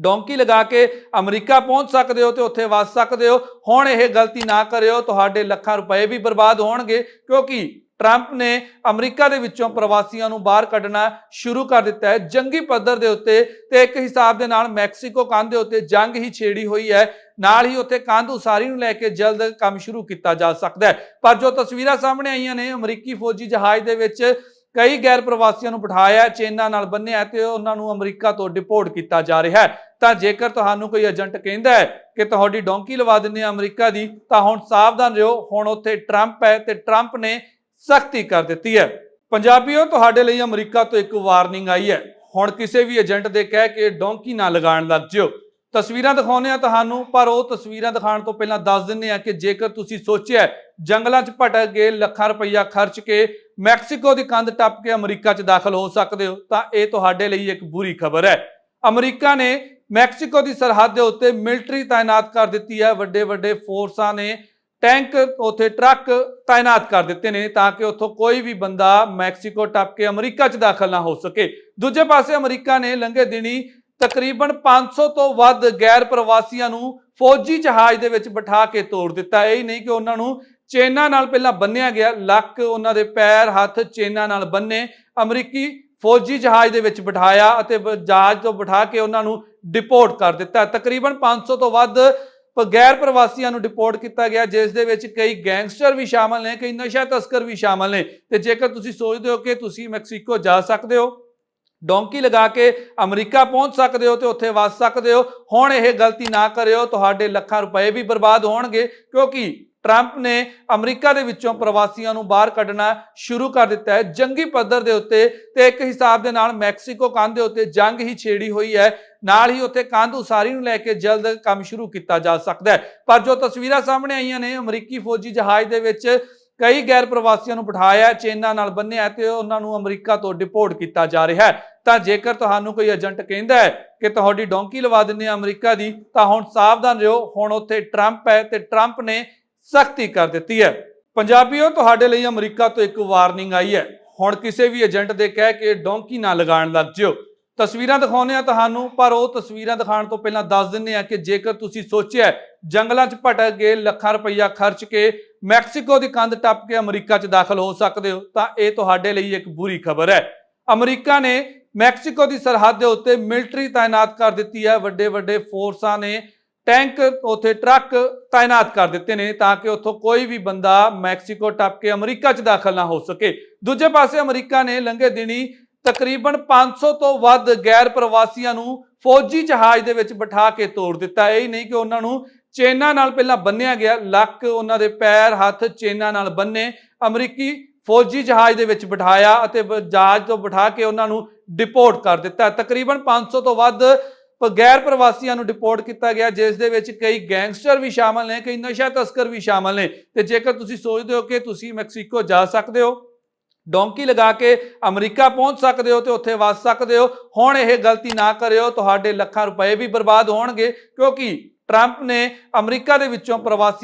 ਡੋਂਕੀ ਲਗਾ ਕੇ ਅਮਰੀਕਾ ਪਹੁੰਚ ਸਕਦੇ ਹੋ ਤੇ ਉੱਥੇ ਵੱਸ ਸਕਦੇ ਹੋ। ਹੁਣ ਇਹ ਗਲਤੀ ਨਾ ਕਰਿਓ, ਤੁਹਾਡੇ ਲੱਖਾਂ ਰੁਪਏ ਵੀ ਬਰਬਾਦ ਹੋਣਗੇ ਕਿਉਂਕਿ ਟਰੰਪ ਨੇ ਅਮਰੀਕਾ ਦੇ ਵਿੱਚੋਂ ਪ੍ਰਵਾਸੀਆਂ ਨੂੰ ਬਾਹਰ ਕੱਢਣਾ ਸ਼ੁਰੂ ਕਰ ਦਿੱਤਾ ਹੈ। ਜੰਗੀ ਪੱਧਰ ਦੇ ਉੱਤੇ ਤੇ ਇੱਕ ਹਿਸਾਬ ਦੇ ਨਾਲ ਮੈਕਸੀਕੋ ਕੰਧ ਦੇ ਉੱਤੇ ਜੰਗ ਹੀ ਛੇੜੀ ਹੋਈ ਹੈ। ਨਾਲ ਹੀ ਉੱਥੇ ਕੰਧ ਉਸਾਰੀ ਨੂੰ ਲੈ ਕੇ ਜਲਦ ਕੰਮ ਸ਼ੁਰੂ ਕੀਤਾ ਜਾ ਸਕਦਾ ਹੈ। ਪਰ ਜੋ ਤਸਵੀਰਾਂ ਸਾਹਮਣੇ ਆਈਆਂ ਨੇ, ਅਮਰੀਕੀ ਫੌਜੀ ਜਹਾਜ਼ ਦੇ ਵਿੱਚ ਕਈ ਗੈਰ ਪ੍ਰਵਾਸੀਆਂ ਨੂੰ ਬਿਠਾਇਆ, ਚੇਨਾਂ ਨਾਲ ਬੰਨਿਆ ਤੇ ਉਹਨਾਂ ਨੂੰ ਅਮਰੀਕਾ ਤੋਂ ਡਿਪੋਰਟ ਕੀਤਾ ਜਾ ਰਿਹਾ ਹੈ। ਤਾਂ ਜੇਕਰ ਤੁਹਾਨੂੰ ਕੋਈ ਏਜੰਟ ਕਹਿੰਦਾ ਹੈ ਕਿ ਤੁਹਾਡੀ ਡੋਂਕੀ ਲਵਾ ਦਿੰਦੇ ਆ ਅਮਰੀਕਾ ਦੀ, ਤਾਂ ਹੁਣ ਸਾਵਧਾਨ ਰਹੋ। ਹੁਣ ਉੱਥੇ ਟਰੰਪ ਹੈ ਤੇ ਟਰੰਪ ਨੇ ਸਖਤੀ ਕਰ ਦਿੱਤੀ ਹੈ। ਪੰਜਾਬੀਓ, ਤੁਹਾਡੇ ਲਈ ਅਮਰੀਕਾ ਤੋਂ ਇੱਕ ਵਾਰਨਿੰਗ ਆਈ ਹੈ। ਹੁਣ ਕਿਸੇ ਵੀ ਏਜੰਟ ਦੇ ਕਹਿ ਕੇ ਡੋਂਕੀ ਨਾ ਲਗਾਉਣ ਲੱਗ ਜਿਓ। ਤਸਵੀਰਾਂ ਦਿਖਾਉਂਦੇ ਆ ਤੁਹਾਨੂੰ, ਪਰ ਉਹ ਤਸਵੀਰਾਂ ਦਿਖਾਉਣ ਤੋਂ ਪਹਿਲਾਂ ਦੱਸ ਦਿੰਦੇ ਆ ਕਿ ਜੇਕਰ ਤੁਸੀਂ ਸੋਚਿਆ ਜੰਗਲਾਂ 'ਚ ਭਟਕ ਕੇ ਲੱਖਾਂ ਰੁਪਈਆ ਖਰਚ ਕੇ ਮੈਕਸੀਕੋ ਦੀ ਕੰਧ ਟੱਪ ਕੇ ਅਮਰੀਕਾ 'ਚ ਦਾਖਲ ਹੋ ਸਕਦੇ ਹੋ, ਤਾਂ ਇਹ ਤੁਹਾਡੇ ਲਈ ਇੱਕ ਬੁਰੀ ਖਬਰ ਹੈ। ਅਮਰੀਕਾ ਨੇ ਮੈਕਸੀਕੋ ਦੀ ਸਰਹੱਦ ਦੇ ਉੱਤੇ ਮਿਲਟਰੀ ਤਾਇਨਾਤ ਕਰ ਦਿੱਤੀ ਹੈ। ਵੱਡੇ ਵੱਡੇ ਫੋਰਸਾਂ ਨੇ ਟੈਂਕ, ਉਥੇ ਟਰੱਕ ਤਾਇਨਾਤ ਕਰ ਦਿੱਤੇ ਨੇ ਤਾਂ ਕਿ ਉੱਥੋਂ ਕੋਈ ਵੀ ਬੰਦਾ ਮੈਕਸੀਕੋ ਟੱਪ ਕੇ ਅਮਰੀਕਾ 'ਚ ਦਾਖਲ ਨਾ ਹੋ ਸਕੇ। ਦੂਜੇ ਪਾਸੇ ਅਮਰੀਕਾ ਨੇ ਲੰਘੇ ਦਿਨੀ ਤਕਰੀਬਨ 500 ਤੋਂ ਵੱਧ ਗੈਰ ਪ੍ਰਵਾਸੀਆਂ ਨੂੰ ਫੌਜੀ ਜਹਾਜ਼ ਦੇ ਵਿੱਚ ਬਿਠਾ ਕੇ ਤੋੜ ਦਿੱਤਾ। ਇਹ ਹੀ ਨਹੀਂ ਕਿ ਉਹਨਾਂ ਨੂੰ ਚੇਨਾਂ ਨਾਲ ਪਹਿਲਾਂ ਬੰਨਿਆ ਗਿਆ। ਲੱਕ ਉਹਨਾਂ ਦੇ ਪੈਰ, ਹੱਥ ਚੇਨਾਂ ਨਾਲ ਬੰਨੇ ਅਮਰੀਕੀ ਫੌਜੀ ਜਹਾਜ਼ ਦੇ ਵਿੱਚ ਬਿਠਾਇਆ ਅਤੇ ਜਹਾਜ਼ ਤੋਂ ਬਿਠਾ ਕੇ ਉਹਨਾਂ ਨੂੰ ਡਿਪੋਰਟ ਕਰ ਦਿੱਤਾ। ਤਕਰੀਬਨ 500 ਤੋਂ ਵੱਧ ਪ- ਗੈਰ ਪ੍ਰਵਾਸੀਆਂ ਨੂੰ ਡਿਪੋਰਟ ਕੀਤਾ ਗਿਆ, ਜਿਸ ਦੇ ਵਿੱਚ ਕਈ ਗੈਂਗਸਟਰ ਵੀ ਸ਼ਾਮਲ ਨੇ, ਕਈ ਨਸ਼ਾ ਤਸਕਰ ਵੀ ਸ਼ਾਮਲ ਨੇ। ਤੇ ਜੇਕਰ ਤੁਸੀਂ ਸੋਚਦੇ ਹੋ ਕਿ ਤੁਸੀਂ ਮੈਕਸੀਕੋ ਜਾ ਸਕਦੇ ਹੋ ਡੋਂਕੀ ਲਗਾ ਕੇ ਅਮਰੀਕਾ ਪਹੁੰਚ ਸਕਦੇ ਹੋ ਤੇ ਉੱਥੇ ਵੱਸ ਸਕਦੇ ਹੋ। ਹੁਣ ਇਹ ਗਲਤੀ ਨਾ ਕਰਿਓ, ਤੁਹਾਡੇ ਲੱਖਾਂ ਰੁਪਏ ਵੀ ਬਰਬਾਦ ਹੋਣਗੇ ਕਿਉਂਕਿ ਟਰੰਪ ਨੇ ਅਮਰੀਕਾ ਦੇ ਵਿੱਚੋਂ ਪ੍ਰਵਾਸੀਆਂ ਨੂੰ ਬਾਹਰ ਕੱਢਣਾ ਸ਼ੁਰੂ ਕਰ ਦਿੱਤਾ ਹੈ। ਜੰਗੀ ਪੱਧਰ ਦੇ ਉੱਤੇ ਤੇ ਇੱਕ ਹਿਸਾਬ ਦੇ ਨਾਲ ਮੈਕਸੀਕੋ ਕੰਧ ਦੇ ਉੱਤੇ ਜੰਗ ਹੀ ਛੇੜੀ ਹੋਈ ਹੈ। ਨਾਲ ਹੀ ਉੱਥੇ ਕੰਧ ਉਸਾਰੀ ਨੂੰ ਲੈ ਕੇ ਜਲਦ ਕੰਮ ਸ਼ੁਰੂ ਕੀਤਾ ਜਾ ਸਕਦਾ ਹੈ। ਪਰ ਜੋ ਤਸਵੀਰਾਂ ਸਾਹਮਣੇ ਆਈਆਂ ਨੇ, ਅਮਰੀਕੀ ਫੌਜੀ ਜਹਾਜ਼ ਦੇ ਵਿੱਚ ਕਈ ਗੈਰ ਪ੍ਰਵਾਸੀਆਂ ਨੂੰ ਬਿਠਾਇਆ, ਚੇਨਾਂ ਨਾਲ ਬੰਨਿਆ ਤੇ ਉਹਨਾਂ ਨੂੰ ਅਮਰੀਕਾ ਤੋਂ ਡਿਪੋਰਟ ਕੀਤਾ ਜਾ ਰਿਹਾ ਹੈ। ਤਾਂ ਜੇਕਰ ਤੁਹਾਨੂੰ ਕੋਈ ਏਜੰਟ ਕਹਿੰਦਾ ਹੈ ਕਿ ਤੁਹਾਡੀ ਡੋਂਕੀ ਲਵਾ ਦਿੰਦੇ ਆ ਅਮਰੀਕਾ ਦੀ, ਤਾਂ ਹੁਣ ਸਾਵਧਾਨ ਰਹੋ। ਹੁਣ ਉੱਥੇ ਟਰੰਪ ਹੈ ਤੇ ਟਰੰਪ ਨੇ ਸਖਤੀ ਕਰ ਦਿੱਤੀ ਹੈ। ਪੰਜਾਬੀਓ, ਤੁਹਾਡੇ ਲਈ ਅਮਰੀਕਾ ਤੋਂ ਇੱਕ ਵਾਰਨਿੰਗ ਆਈ ਹੈ। ਹੁਣ ਕਿਸੇ ਵੀ ਏਜੰਟ ਦੇ ਕਹਿ ਕੇ ਡੋਂਕੀ ਨਾ ਲਗਾਉਣ ਲੱਗ ਜਿਓ। ਤਸਵੀਰਾਂ ਦਿਖਾਉਂਦੇ ਆ ਤੁਹਾਨੂੰ, ਪਰ ਉਹ ਤਸਵੀਰਾਂ ਦਿਖਾਉਣ ਤੋਂ ਪਹਿਲਾਂ ਦੱਸ ਦਿੰਦੇ ਆ ਕਿ ਜੇਕਰ ਤੁਸੀਂ ਸੋਚਿਆ ਜੰਗਲਾਂ 'ਚ ਭਟਕ ਕੇ ਲੱਖਾਂ ਰੁਪਈਆ ਖਰਚ ਕੇ ਮੈਕਸੀਕੋ ਦੀ ਕੰਧ ਟੱਪ ਕੇ ਅਮਰੀਕਾ 'ਚ ਦਾਖਲ ਹੋ ਸਕਦੇ ਹੋ, ਤਾਂ ਇਹ ਤੁਹਾਡੇ ਲਈ ਇੱਕ ਬੁਰੀ ਖਬਰ ਹੈ। ਅਮਰੀਕਾ ਨੇ ਮੈਕਸੀਕੋ ਦੀ ਸਰਹੱਦ ਦੇ ਉੱਤੇ ਮਿਲਟਰੀ ਤਾਇਨਾਤ ਕਰ ਦਿੱਤੀ ਹੈ। ਵੱਡੇ ਵੱਡੇ ਫੋਰਸਾਂ ਨੇ ਟੈਂਕ, ਉਥੇ ਟਰੱਕ ਤਾਇਨਾਤ ਕਰ ਦਿੱਤੇ ਨੇ ਤਾਂ ਕਿ ਉੱਥੋਂ ਕੋਈ ਵੀ ਬੰਦਾ ਮੈਕਸੀਕੋ ਟੱਪ ਕੇ ਅਮਰੀਕਾ 'ਚ ਦਾਖਲ ਨਾ ਹੋ ਸਕੇ। ਦੂਜੇ ਪਾਸੇ ਅਮਰੀਕਾ ਨੇ ਲੰਘੇ ਦਿਨੀ ਤਕਰੀਬਨ 500 ਤੋਂ ਵੱਧ ਗੈਰ ਪ੍ਰਵਾਸੀਆਂ ਨੂੰ ਫੌਜੀ ਜਹਾਜ਼ ਦੇ ਵਿੱਚ ਬਿਠਾ ਕੇ ਤੋੜ ਦਿੱਤਾ। ਇਹ ਹੀ ਨਹੀਂ ਕਿ ਉਹਨਾਂ ਨੂੰ ਚੇਨਾਂ ਨਾਲ ਪਹਿਲਾਂ ਬੰਨਿਆ ਗਿਆ। ਲੱਕ ਉਹਨਾਂ ਦੇ ਪੈਰ, ਹੱਥ ਚੇਨਾਂ ਨਾਲ ਬੰਨੇ। ਅਮਰੀਕੀ ਫੌਜੀ ਜਹਾਜ਼ ਦੇ ਵਿੱਚ ਬਿਠਾਇਆ ਅਤੇ ਜਹਾਜ਼ ਤੋਂ ਬਿਠਾ ਕੇ ਉਹਨਾਂ ਨੂੰ ਡਿਪੋਰਟ ਕਰ ਦਿੱਤਾ। ਤਕਰੀਬਨ 500 ਤੋਂ ਵੱਧ ਪ- ਗੈਰ ਪ੍ਰਵਾਸੀਆਂ ਨੂੰ ਡਿਪੋਰਟ ਕੀਤਾ ਗਿਆ, ਜਿਸ ਦੇ ਵਿੱਚ ਕਈ ਗੈਂਗਸਟਰ ਵੀ ਸ਼ਾਮਲ ਨੇ, ਕਈ ਨਸ਼ਾ ਤਸਕਰ ਵੀ ਸ਼ਾਮਲ ਨੇ। ਤੇ ਜੇਕਰ ਤੁਸੀਂ ਸੋਚਦੇ ਹੋ ਕਿ ਤੁਸੀਂ ਮੈਕਸੀਕੋ ਜਾ ਸਕਦੇ ਹੋ, ਡੋਂਕੀ ਲਗਾ ਕੇ ਅਮਰੀਕਾ ਪਹੁੰਚ ਸਕਦੇ ਹੋ ਤੇ ਉੱਥੇ ਵਸ ਸਕਦੇ ਹੋ, ਹੁਣ ਇਹ ਗਲਤੀ ਨਾ ਕਰਿਓ, ਤੁਹਾਡੇ ਲੱਖਾਂ ਰੁਪਏ ਵੀ ਬਰਬਾਦ ਹੋਣਗੇ, ਕਿਉਂਕਿ ਟਰੰਪ ਨੇ ਅਮਰੀਕਾ ਦੇ ਵਿੱਚੋਂ ਪ੍ਰਵਾਸੀ